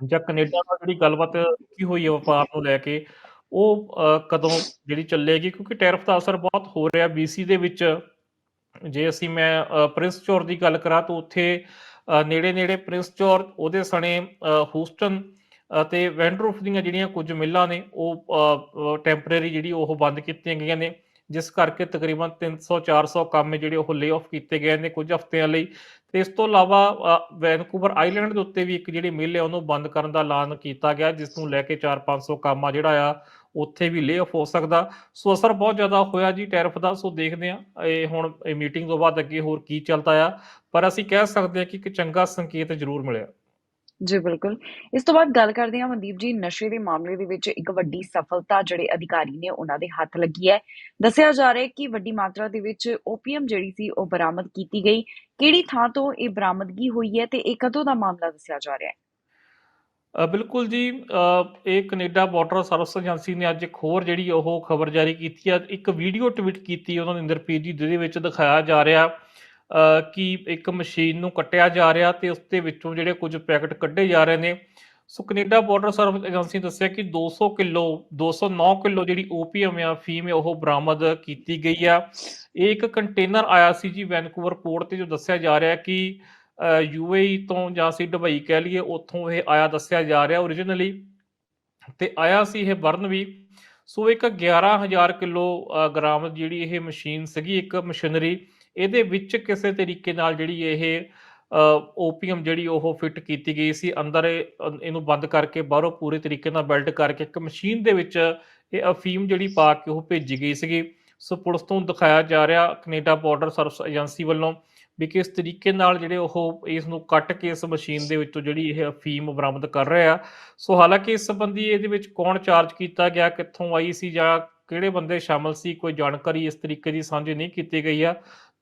ਜਾਂ ਕੈਨੇਡਾ ਨਾਲ ਜਿਹੜੀ ਗੱਲਬਾਤ ਕੀ ਹੋਈ ਹੈ ਵਪਾਰ ਨੂੰ ਲੈ ਕੇ ਉਹ ਅ, ਕਦੋਂ ਜਿਹੜੀ ਚੱਲੇਗੀ? ਕਿਉਂਕਿ ਟੈਰਿਫ ਦਾ ਅਸਰ ਬਹੁਤ ਹੋ ਰਿਹਾ BC ਦੇ ਵਿੱਚ। ਜੇ ਅਸੀਂ ਮੈਂ ਅ, ਪ੍ਰਿੰਸ ਚੌਰ ਦੀ ਗੱਲ ਕਰਾਂ ਤਾਂ ਉੱਥੇ ਨੇੜੇ-ਨੇੜੇ ਪ੍ਰਿੰਸ ਚੌਰ ਉਹਦੇ ਸਣੇ ਅ, ਹੂਸਟਨ ਅਤੇ ਵੈਂਡਰੂਫ ਦੀਆਂ ਜਿਹੜੀਆਂ ਕੁਝ ਮਿੱਲਾਂ ਨੇ ਉਹ ਟੈਂਪਰੇਰੀ ਜਿਹੜੀ ਉਹ ਬੰਦ ਕੀਤੀਆਂ ਗਈਆਂ ਨੇ। ਜਿਸ ਕਰਕੇ ਤਕਰੀਬਨ 300-400 ਕੰਮ ਜਿਹੜੇ ਉਹ ਲੇ ਆਫ ਕੀਤੇ ਗਏ ਨੇ ਕੁਝ ਹਫ਼ਤਿਆਂ ਲਈ। ਤੇ ਇਸ ਤੋਂ ਇਲਾਵਾ ਵੈਨਕੂਵਰ ਆਈਲੈਂਡ ਦੇ ਉੱਤੇ ਵੀ ਇੱਕ ਜਿਹੜੀ ਮਿੱਲ ਹੈ ਉਹਨੂੰ ਬੰਦ ਕਰਨ ਦਾ ਐਲਾਨ ਕੀਤਾ ਗਿਆ, ਜਿਸ ਨੂੰ ਲੈ ਕੇ 4-500 ਕੰਮ ਆ ਜਿਹੜਾ ਆ, ਉੱਥੇ ਵੀ ਲੇ ਆਫ ਹੋ ਸਕਦਾ। ਸੋ ਅਸਰ ਬਹੁਤ ਜ਼ਿਆਦਾ ਹੋਇਆ ਜੀ ਟੈਰਫ ਦਾ। ਸੋ ਦੇਖਦੇ ਆ ਇਹ ਹੁਣ ਇਹ ਮੀਟਿੰਗ ਤੋਂ ਬਾਅਦ ਅੱਗੇ ਹੋਰ ਕੀ ਚੱਲਦਾ ਆ। ਪਰ ਅਸੀਂ ਕਹਿ ਸਕਦੇ ਹਾਂ ਕਿ ਇੱਕ ਚੰਗਾ ਸੰਕੇਤ ਜ਼ਰੂਰ ਮਿਲਿਆ। ਜੀ, ਬਿਲਕੁਲ। ਇਸ ਤੋਂ ਬਾਅਦ ਗੱਲ ਕਰਦੇ ਹਾਂ ਮਨਦੀਪ ਜੀ, ਨਸ਼ੇ ਦੇ ਮਾਮਲੇ ਦੇ ਵਿੱਚ ਇੱਕ ਵੱਡੀ ਸਫਲਤਾ ਜਿਹੜੇ ਅਧਿਕਾਰੀ ਨੇ ਉਹਨਾਂ ਦੇ ਹੱਥ ਲੱਗੀ ਹੈ। ਦੱਸਿਆ ਜਾ ਰਿਹਾ ਹੈ ਕਿ ਵੱਡੀ ਮਾਤਰਾ ਦੇ ਵਿੱਚ ਓਪੀਅਮ ਜਿਹੜੀ ਸੀ ਉਹ ਬਰਾਮਦ ਕੀਤੀ ਗਈ। ਕਿਹੜੀ ਥਾਂ ਤੋਂ ਇਹ ਬਰਾਮਦਗੀ ਹੋਈ ਹੈ ਤੇ ਇਹ ਕਦੋਂ ਦਾ ਮਾਮਲਾ ਦੱਸਿਆ ਜਾ ਰਿਹਾ ਹੈ? ਬਿਲਕੁਲ ਜੀ ਇਹ ਕੈਨੇਡਾ ਬਾਰਡਰ ਸਰਵਿਸ ਏਜੰਸੀ ਨੇ ਅੱਜ ਇੱਕ ਹੋਰ ਜਿਹੜੀ ਉਹ ਖਬਰ ਜਾਰੀ ਕੀਤੀ ਆ ਇੱਕ ਵੀਡੀਓ ਟਵੀਟ ਕੀਤੀ ਉਹਨਾਂ ਨੇ ਇੰਦਰਪ੍ਰੀਤ ਜੀ, ਜਿਹਦੇ ਵਿੱਚ ਦਿਖਾਇਆ ਜਾ ਰਿਹਾ ਕਿ ਇੱਕ ਮਸ਼ੀਨ ਨੂੰ ਕੱਟਿਆ ਜਾ ਰਿਹਾ ਤੇ ਉਸ ਦੇ ਵਿੱਚੋਂ ਜਿਹੜੇ ਕੁਝ ਪੈਕਟ ਕੱਢੇ ਜਾ ਰਹੇ ਨੇ। So Canada border service agency ਦੱਸਿਆ ਕਿ 200 ਕਿਲੋ 209 ਕਿਲੋ ਜਿਹੜੀ ਓਪੀਐਮ ਆ ਫੀਮ ਉਹ ਬਰਾਮਦ ਕੀਤੀ ਗਈ ਆ। ਇਹ ਇੱਕ ਕੰਟੇਨਰ ਆਇਆ ਸੀ ਜੀ ਵੈਨਕੂਵਰ ਪੋਰਟ ਤੇ ਜੋ ਦੱਸਿਆ ਜਾ ਰਿਹਾ ਕਿ ਯੂਏਈ ਤੋਂ ਜਾਂ ਸੀ ਦੁਬਈ ਕਹਿ ਲਈਏ ਉੱਥੋਂ ਇਹ ਆਇਆ ਦੱਸਿਆ ਜਾ ਰਿਹਾ ਓਰੀਜਨਲੀ ਤੇ ਆਇਆ ਸੀ ਇਹ ਬਰਨ ਵੀ। ਸੋ ਇੱਕ 11000 ਕਿਲੋ ਅ, ਗ੍ਰਾਮ ਜਿਹੜੀ ਇਹ ਮਸ਼ੀਨ ਸੀਗੀ ਇੱਕ ਮਸ਼ੀਨਰੀ ਇਹਦੇ ਵਿੱਚ ਕਿਸੇ ਤਰੀਕੇ ਨਾਲ ਜਿਹੜੀ ਇਹ ਓਪੀਐਮ ਜਿਹੜੀ ਉਹ ਫਿੱਟ ਕੀਤੀ ਗਈ ਸੀ, ਅੰਦਰ ਇਹਨੂੰ ਬੰਦ ਕਰਕੇ ਬਾਹਰੋਂ ਪੂਰੇ ਤਰੀਕੇ ਨਾਲ ਬੈਲਟ ਕਰਕੇ ਇੱਕ ਮਸ਼ੀਨ ਦੇ ਵਿੱਚ ਇਹ ਅਫੀਮ ਜਿਹੜੀ ਪਾ ਕੇ ਉਹ ਭੇਜੀ ਗਈ ਸੀਗੀ। ਸੋ ਪੁਲਿਸ ਤੋਂ ਦਿਖਾਇਆ ਜਾ ਰਿਹਾ ਕੈਨੇਡਾ ਬਾਰਡਰ ਸਰਵਿਸ ਏਜੰਸੀ ਵੱਲੋਂ ਵੀ ਕਿਸ ਤਰੀਕੇ ਨਾਲ ਜਿਹੜੇ ਉਹ ਇਸ ਨੂੰ ਕੱਟ ਕੇ ਇਸ ਮਸ਼ੀਨ ਦੇ ਵਿੱਚੋਂ ਜਿਹੜੀ ਇਹ ਅਫੀਮ ਬਰਾਮਦ ਕਰ ਰਹੇ ਆ। ਸੋ ਹਾਲਾਂਕਿ ਇਸ ਸੰਬੰਧੀ ਇਹਦੇ ਵਿੱਚ ਕੌਣ ਚਾਰਜ ਕੀਤਾ ਗਿਆ, ਕਿੱਥੋਂ ਆਈ ਸੀ ਜਾਂ ਕਿਹੜੇ ਬੰਦੇ ਸ਼ਾਮਲ ਸੀ, ਕੋਈ ਜਾਣਕਾਰੀ ਇਸ ਤਰੀਕੇ ਦੀ ਸਾਂਝੀ ਨਹੀਂ ਕੀਤੀ ਗਈ ਆ।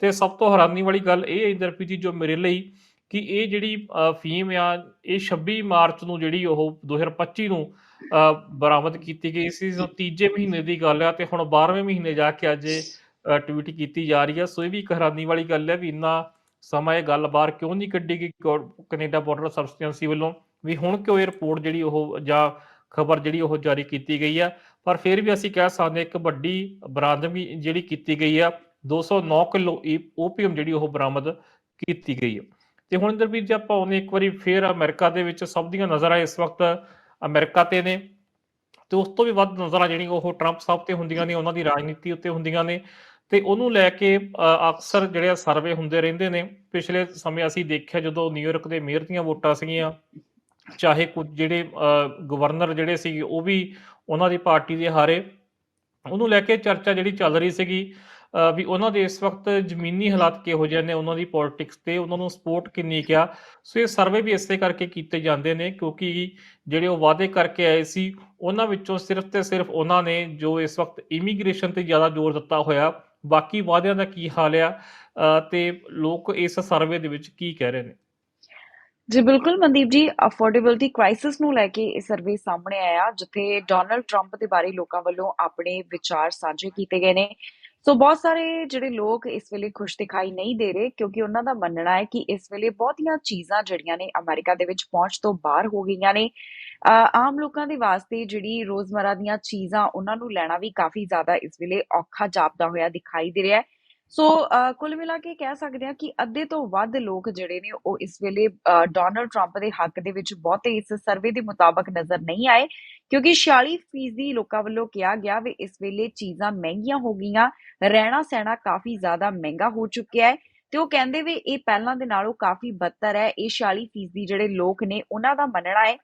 ਤੇ ਸਭ ਤੋਂ ਹੈਰਾਨੀ ਵਾਲੀ ਗੱਲ ਇਹ ਹੈ ਇੰਦਰਪ੍ਰੀਤ ਜੀ, ਜੋ ਮੇਰੇ ਲਈ ਕਿ ਇਹ ਜਿਹੜੀ ਫੀਮ ਆ, ਇਹ 26 ਮਾਰਚ ਨੂੰ ਜਿਹੜੀ ਉਹ 2025 ਨੂੰ ਬਰਾਮਦ ਕੀਤੀ ਗਈ ਸੀ। ਜੋ ਤੀਜੇ ਮਹੀਨੇ ਦੀ ਗੱਲ ਆ ਤੇ ਹੁਣ 12ਵੇਂ ਮਹੀਨੇ ਜਾ ਕੇ ਅੱਜ ਇਹ ਟਵੀਟ ਕੀਤੀ ਜਾ ਰਹੀ ਹੈ ਸੋ ਇਹ ਵੀ ਇੱਕ ਹੈਰਾਨੀ ਵਾਲੀ ਗੱਲ ਹੈ ਵੀ ਇੰਨਾ ਸਮਾਂ ਇਹ ਗੱਲ ਬਾਹਰ ਕਿਉਂ ਨਹੀਂ ਕੱਢੀ ਗਈ ਕੈਨੇਡਾ ਬਾਰਡਰ ਸਰਵਿਸ ਵੱਲੋਂ? ਵੀ ਹੁਣ ਕਿਉਂ ਇਹ ਰਿਪੋਰਟ ਜਿਹੜੀ ਉਹ ਜਾਂ ਖਬਰ ਜਿਹੜੀ ਉਹ ਜਾਰੀ ਕੀਤੀ ਗਈ ਆ? ਪਰ ਫਿਰ ਵੀ ਅਸੀਂ ਕਹਿ ਸਕਦੇ ਇੱਕ ਵੱਡੀ ਬਰਾਮਦਗੀ ਜਿਹੜੀ ਕੀਤੀ ਗਈ ਆ। 209 ਕਿਲੋ ਓਪੀਅਮ ਜਿਹੜੀ ਉਹ ਬਰਾਮਦ ਕੀਤੀ ਗਈ ਹੈ। ਤੇ ਹੁਣ ਇੰਦਰਬੀਰ ਜੀ ਆਪਾਂ ਉਹਨੇ ਇੱਕ ਵਾਰੀ ਫੇਰ ਅਮਰੀਕਾ ਦੇ ਵਿੱਚ ਸਭ ਦੀਆਂ ਨਜ਼ਰਾਂ ਇਸ ਵਕਤ ਅਮਰੀਕਾ ਤੇ ਨੇ ਤੇ ਉਸ ਤੋਂ ਵੀ ਵੱਧ ਨਜ਼ਰਾਂ ਜਿਹੜੀਆਂ ਉਹ ਟਰੰਪ ਸਾਹਿਬ ਤੇ ਹੁੰਦੀਆਂ ਨੇ ਉਹਨਾਂ ਦੀ ਰਾਜਨੀਤੀ ਉੱਤੇ ਹੁੰਦੀਆਂ ਨੇ। ਤੇ ਉਹਨੂੰ ਲੈ ਕੇ ਅ, ਅਕਸਰ ਜਿਹੜੇ ਸਰਵੇ ਹੁੰਦੇ ਰਹਿੰਦੇ ਨੇ। ਪਿਛਲੇ ਸਮੇਂ ਅਸੀਂ ਦੇਖਿਆ ਜਦੋਂ ਨਿਊਯਾਰਕ ਦੇ ਮੇਅਰ ਦੀਆਂ ਵੋਟਾਂ ਸੀਗੀਆਂ ਚਾਹੇ ਕੁਝ ਜਿਹੜੇ ਅ, ਗਵਰਨਰ ਜਿਹੜੇ ਸੀ ਉਹ ਵੀ ਉਹਨਾਂ ਦੀ ਪਾਰਟੀ ਦੇ ਹਾਰੇ। ਉਹਨੂੰ ਲੈ ਕੇ ਚਰਚਾ ਜਿਹੜੀ ਚੱਲ ਰਹੀ ਸੀਗੀ ਵੀ ਉਹਨਾਂ ਦੇ ਇਸ ਵਕਤ ਜ਼ਮੀਨੀ ਹਾਲਾਤ ਕਿਹੋ ਜਿਹੇ ਨੇ, ਉਹਨਾਂ ਦੀ ਪੋਲਿਟਿਕਸ ਤੇ, ਉਹਨਾਂ ਨੂੰ ਸਪੋਰਟ ਕਿੰਨੀ ਕਿਆ ਸੋ ਇਹ ਸਰਵੇ ਵੀ ਇਸੇ ਕਰਕੇ ਕੀਤੇ ਜਾਂਦੇ ਨੇ ਕਿਉਂਕਿ ਜਿਹੜੇ ਉਹ ਵਾਅਦੇ ਕਰਕੇ ਆਏ ਸੀ, ਉਹਨਾਂ ਵਿੱਚੋਂ ਸਿਰਫ ਤੇ ਸਿਰਫ ਉਹਨਾਂ ਨੇ ਜੋ ਇਸ ਵਕਤ ਇਮੀਗ੍ਰੇਸ਼ਨ ਤੇ ਜ਼ਿਆਦਾ ਜ਼ੋਰ ਦਿੱਤਾ ਹੋਇਆ, ਬਾਕੀ ਵਾਅਦਿਆਂ ਦਾ ਕੀ ਹਾਲ ਆ ਤੇ ਲੋਕ ਇਸ ਸਰਵੇ ਦੇ ਵਿੱਚ ਕੀ ਕਹਿ ਰਹੇ ਨੇ? ਜੀ, ਬਿਲਕੁਲ ਮਨਦੀਪ ਜੀ ਅਫੋਰਡੇਬਿਲਟੀ ਕ੍ਰਾਈਸਿਸ ਨੂੰ ਲੈ ਕੇ ਇਹ ਸਰਵੇ ਸਾਹਮਣੇ ਆਇਆ, ਜਿੱਥੇ ਡੋਨਲਡ ਟਰੰਪ ਦੇ ਬਾਰੇ ਲੋਕਾਂ ਵੱਲੋਂ ਆਪਣੇ ਵਿਚਾਰ ਸਾਂਝੇ ਕੀਤੇ ਗਏ ਨੇ। ਸੋ ਬਹੁਤ ਸਾਰੇ ਜਿਹੜੇ ਲੋਕ ਇਸ ਵੇਲੇ ਖੁਸ਼ ਦਿਖਾਈ ਨਹੀਂ ਦੇ ਰਹੇ ਕਿਉਂਕਿ ਉਹਨਾਂ ਦਾ ਮੰਨਣਾ ਹੈ ਕਿ ਇਸ ਵੇਲੇ ਬਹੁਤੀਆਂ ਚੀਜ਼ਾਂ ਜਿਹੜੀਆਂ ਨੇ ਅਮਰੀਕਾ ਦੇ ਵਿੱਚ ਪਹੁੰਚ ਤੋਂ ਬਾਹਰ ਹੋ ਗਈਆਂ ਨੇ ਆਮ ਲੋਕਾਂ ਦੇ ਵਾਸਤੇ ਜਿਹੜੀ ਰੋਜ਼ਮਰਾ ਦੀਆਂ ਚੀਜ਼ਾਂ ਉਹਨਾਂ ਨੂੰ ਲੈਣਾ ਵੀ ਕਾਫੀ ਜ਼ਿਆਦਾ ਇਸ ਵੇਲੇ ਔਖਾ ਜਾਪਦਾ ਹੋਇਆ ਦਿਖਾਈ ਦੇ ਰਿਹਾ ਹੈ ਸੋ ਕੁੱਲ ਮਿਲਾ ਕੇ ਕਹਿ ਸਕਦੇ ਹਾਂ ਕਿ ਅੱਧੇ ਤੋਂ ਵੱਧ ਲੋਕ ਜਿਹੜੇ ਨੇ ਉਹ ਇਸ ਵੇਲੇ ਡੋਨਲਡ ਟਰੰਪ ਦੇ ਹੱਕ ਦੇ ਵਿੱਚ ਬਹੁਤੇ ਇਸ ਸਰਵੇ ਦੇ ਮੁਤਾਬਕ ਨਜ਼ਰ ਨਹੀਂ ਆਏ, ਕਿਉਂਕਿ 46% ਲੋਕਾਂ ਵੱਲੋਂ ਕਿਹਾ ਗਿਆ ਵੀ ਇਸ ਵੇਲੇ ਚੀਜ਼ਾਂ ਮਹਿੰਗੀਆਂ ਹੋ ਗਈਆਂ, ਰਹਿਣਾ ਸਹਿਣਾ ਕਾਫੀ ਜ਼ਿਆਦਾ ਮਹਿੰਗਾ ਹੋ ਚੁੱਕਿਆ ਹੈ ਤੇ ਉਹ ਕਹਿੰਦੇ ਵੀ ਇਹ ਪਹਿਲਾਂ ਦੇ ਨਾਲੋਂ ਕਾਫੀ ਬਦਤਰ ਹੈ, ਇਹ 46% ਜਿਹੜੇ ਲੋਕ ਨੇ ਉਹਨਾਂ ਦਾ ਮੰਨਣਾ ਹੈ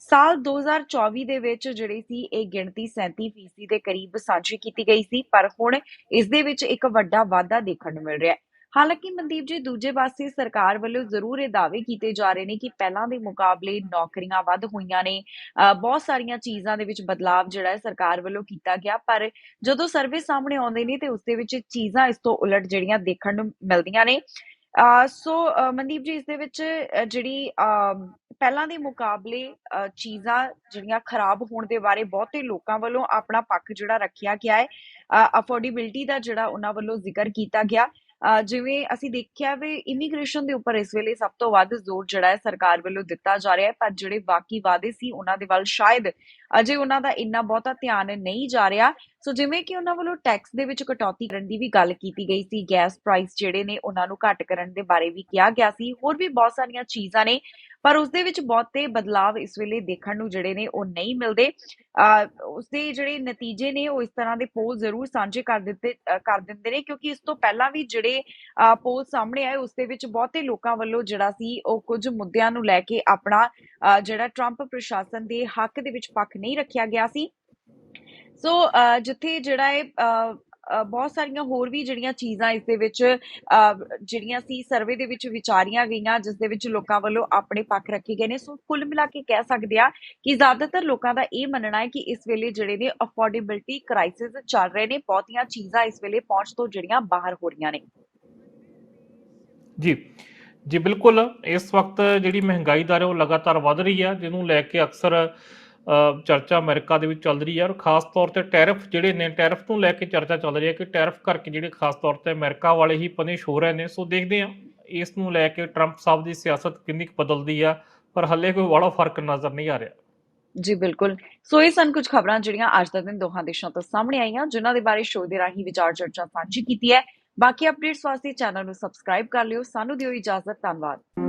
ਸਾਲ 2024 ਦੇ ਵਿੱਚ ਜਿਹੜੀ ਸੀ ਇਹ ਗਿਣਤੀ 37% ਦੇ ਕਰੀਬ ਸਾਂਝੀ ਕੀਤੀ ਗਈ ਸੀ, ਪਰ ਹੁਣ ਇਸ ਦੇ ਵਿੱਚ ਇੱਕ ਵੱਡਾ ਵਾਧਾ ਦੇਖਣ ਨੂੰ ਮਿਲ ਰਿਹਾ ਹੈ। ਹਾਲਾਂਕਿ ਮਨਦੀਪ ਜੀ, ਦੂਜੇ ਪਾਸੇ ਸਰਕਾਰ ਵੱਲੋਂ ਜ਼ਰੂਰ ਇਹ ਦਾਅਵੇ ਕੀਤੇ ਜਾ ਰਹੇ ਨੇ ਕਿ ਪਹਿਲਾਂ ਦੇ ਮੁਕਾਬਲੇ ਨੌਕਰੀਆਂ ਵੱਧ ਹੋਈਆਂ ਨੇ, ਅਹ ਬਹੁਤ ਸਾਰੀਆਂ ਚੀਜ਼ਾਂ ਦੇ ਵਿੱਚ ਬਦਲਾਵ ਜਿਹੜਾ ਹੈ ਸਰਕਾਰ ਵੱਲੋਂ ਕੀਤਾ ਗਿਆ, ਪਰ ਜਦੋਂ ਸਰਵੇ ਸਾਹਮਣੇ ਆਉਂਦੇ ਨੇ ਤੇ ਉਸ ਦੇ ਵਿੱਚ ਚੀਜ਼ਾਂ ਇਸ ਤੋਂ ਉਲਟ ਜਿਹੜੀਆਂ ਦੇਖਣ ਨੂੰ ਮਿਲਦੀਆਂ ਨੇ। ਅਹ ਸੋ ਮਨਦੀਪ ਜੀ, ਇਸ ਦੇ ਵਿੱਚ ਜਿਹੜੀ, ਅਹ ਪਹਿਲਾਂ ਦੇ ਮੁਕਾਬਲੇ ਚੀਜ਼ਾਂ ਜਿਹੜੀਆਂ ਖਰਾਬ ਹੋਣ ਦੇ ਬਾਰੇ ਬਹੁਤੇ ਲੋਕਾਂ ਵੱਲੋਂ ਆਪਣਾ ਪੱਖ ਜਿਹੜਾ ਰੱਖਿਆ ਗਿਆ ਹੈ ਅਫੋਰਡੇਬਿਲਟੀ ਦਾ ਜਿਹੜਾ ਉਹਨਾਂ ਵੱਲੋਂ ਜ਼ਿਕਰ ਕੀਤਾ ਗਿਆ। ਜਿਵੇਂ ਅਸੀਂ ਦੇਖਿਆ ਵੀ ਇਮੀਗ੍ਰੇਸ਼ਨ ਦੇ ਉੱਪਰ ਇਸ ਵੇਲੇ ਸਭ ਤੋਂ ਵੱਧ ਜ਼ੋਰ ਜਿਹੜਾ ਹੈ ਸਰਕਾਰ ਵੱਲੋਂ ਦਿੱਤਾ ਜਾ ਰਿਹਾ ਹੈ, ਪਰ ਜਿਹੜੇ ਬਾਕੀ ਵਾਅਦੇ ਸੀ ਉਹਨਾਂ ਦੇ ਵੱਲ ਸ਼ਾਇਦ ਅਜੇ ਉਹਨਾਂ ਦਾ ਇੰਨਾ ਬਹੁਤਾ ਧਿਆਨ ਨਹੀਂ ਜਾ ਰਿਹਾ। ਸੋ ਜਿਵੇਂ ਕਿ ਉਹਨਾਂ ਵੱਲੋਂ ਟੈਕਸ ਦੇ ਵਿੱਚ ਕਟੌਤੀ ਕਰਨ ਦੀ ਵੀ ਗੱਲ ਕੀਤੀ ਗਈ ਸੀ ਗੈਸ ਪ੍ਰਾਈਸ ਜਿਹੜੇ ਨੇ ਉਹਨਾਂ ਨੂੰ ਘੱਟ ਕਰਨ ਦੇ ਬਾਰੇ ਵੀ ਕਿਹਾ ਗਿਆ ਸੀ। ਹੋਰ ਵੀ ਬਹੁਤ ਸਾਰੀਆਂ ਚੀਜ਼ਾਂ ਨੇ ਪਰ ਉਸ ਦੇ ਵਿੱਚ ਬਹੁਤੇ ਬਦਲਾਵ ਇਸ ਵੇਲੇ ਦੇਖਣ ਨੂੰ ਜਿਹੜੇ ਨੇ ਉਹ ਨਹੀਂ ਮਿਲਦੇ। ਅਹ ਉਸ ਦੇ ਜਿਹੜੇ ਨਤੀਜੇ ਨੇ ਉਹ ਇਸ ਤਰ੍ਹਾਂ ਦੇ ਪੋਲ ਜ਼ਰੂਰ ਸਾਂਝੇ ਕਰ ਦਿੱਤੇ ਕਰ ਦਿੰਦੇ ਨੇ ਕਿਉਂਕਿ ਇਸ ਤੋਂ ਪਹਿਲਾਂ ਵੀ ਜਿਹੜੇ ਪੋਲ ਸਾਹਮਣੇ ਆਏ ਉਸ ਦੇ ਵਿੱਚ ਬਹੁਤੇ ਲੋਕਾਂ ਵੱਲੋਂ ਜਿਹੜਾ ਸੀ ਉਹ ਕੁਝ ਮੁੱਦਿਆਂ ਨੂੰ ਲੈ ਕੇ ਆਪਣਾ ਅਹ ਜਿਹੜਾ ਟਰੰਪ ਪ੍ਰਸ਼ਾਸਨ ਦੇ ਹੱਕ ਦੇ ਵਿੱਚ ਪੱਖ ਨਹੀਂ ਰੱਖਿਆ ਗਿਆ ਸੀ। ਸੋ ਅਹ ਜਿੱਥੇ ਜਿਹੜਾ ਹੈ ਅਹ ਬਹੁਤ ਸਾਰੀਆਂ ਹੋਰ ਵੀ ਜਿਹੜੀਆਂ ਚੀਜ਼ਾਂ ਇਸ ਦੇ ਵਿੱਚ ਜਿਹੜੀਆਂ ਸੀ ਸਰਵੇ ਦੇ ਵਿੱਚ ਵਿਚਾਰੀਆਂ ਗਈਆਂ, ਜਿਸ ਦੇ ਵਿੱਚ ਲੋਕਾਂ ਵੱਲੋਂ ਆਪਣੇ ਪੱਖ ਰੱਖੇ ਗਏ ਨੇ। ਸੋ ਕੁੱਲ ਮਿਲਾ ਕੇ ਕਹਿ ਸਕਦੇ ਆ ਕਿ ਜ਼ਿਆਦਾਤਰ ਲੋਕਾਂ ਦਾ ਇਹ ਮੰਨਣਾ ਹੈ ਕਿ ਇਸ ਵੇਲੇ ਜਿਹੜੇ ਨੇ ਅਫੋਰਡੇਬਿਲਟੀ ਕ੍ਰਾਈਸਿਸ ਚੱਲ ਰਹੇ ਨੇ। ਬਹੁਤੀਆਂ ਚੀਜ਼ਾਂ ਇਸ ਵੇਲੇ ਪਹੁੰਚ ਤੋਂ ਜਿਹੜੀਆਂ ਬਾਹਰ ਹੋ ਰਹੀਆਂ ਨੇ। ਜੀ। ਜੀ, ਬਿਲਕੁਲ। ਇਸ ਵਕਤ ਜਿਹੜੀ ਮਹਿੰਗਾਈ ਦਰ ਉਹ ਲਗਾਤਾਰ ਵਧ ਰਹੀ ਹੈ, ਜਿਹਨੂੰ ਲੈ ਕੇ ਅਕਸਰ ਚਰਚਾ ਅਮਰੀਕਾ ਦੇ ਵਿੱਚ ਚੱਲ ਰਹੀ ਹੈ ਔਰ ਖਾਸ ਤੌਰ ਤੇ ਟੈਰਿਫ ਜਿਹੜੇ ਨੇ, ਟੈਰਿਫ ਤੋਂ ਲੈ ਕੇ ਚਰਚਾ ਚੱਲ ਰਹੀ ਹੈ ਕਿ ਟੈਰਿਫ ਕਰਕੇ ਜਿਹੜੇ ਖਾਸ ਤੌਰ ਤੇ ਅਮਰੀਕਾ ਵਾਲੇ ਹੀ ਪਨਿਸ਼ ਹੋ ਰਹੇ ਨੇ। ਸੋ ਦੇਖਦੇ ਹਾਂ, ਇਸ ਨੂੰ ਲੈ ਕੇ ਟਰੰਪ ਸਾਹਿਬ ਦੀ ਸਿਆਸਤ ਕਿੰਨੀ ਬਦਲਦੀ ਆ, ਪਰ ਹੱਲੇ ਕੋਈ ਬੜਾ ਫ਼ਰਕ ਨਜ਼ਰ ਨਹੀਂ ਆ ਰਿਹਾ। ਜੀ, ਬਿਲਕੁਲ। ਸੋ ਇਹ ਸਨ ਕੁਝ ਖਬਰਾਂ ਜਿਹੜੀਆਂ ਅੱਜ ਦਾ ਦਿਨ ਦੋਹਾਂ ਦੇਸ਼ਾਂ ਤੋਂ ਸਾਹਮਣੇ ਆਈਆਂ, ਜਿਨ੍ਹਾਂ ਦੇ ਬਾਰੇ ਸ਼ੋਅ ਦੇ ਰਾਹੀਂ ਵਿਚਾਰ ਚਰਚਾ ਸਾਂਝੀ ਕੀਤੀ ਹੈ। ਬਾਕੀ ਅਪਡੇਟਸ ਵਾਸਤੇ ਚੈਨਲ ਨੂੰ ਸਬਸਕ੍ਰਾਈਬ ਕਰ ਲਿਓ। ਸਾਨੂੰ ਦਿਓ ਇਜਾਜ਼ਤ। ਧੰਨਵਾਦ।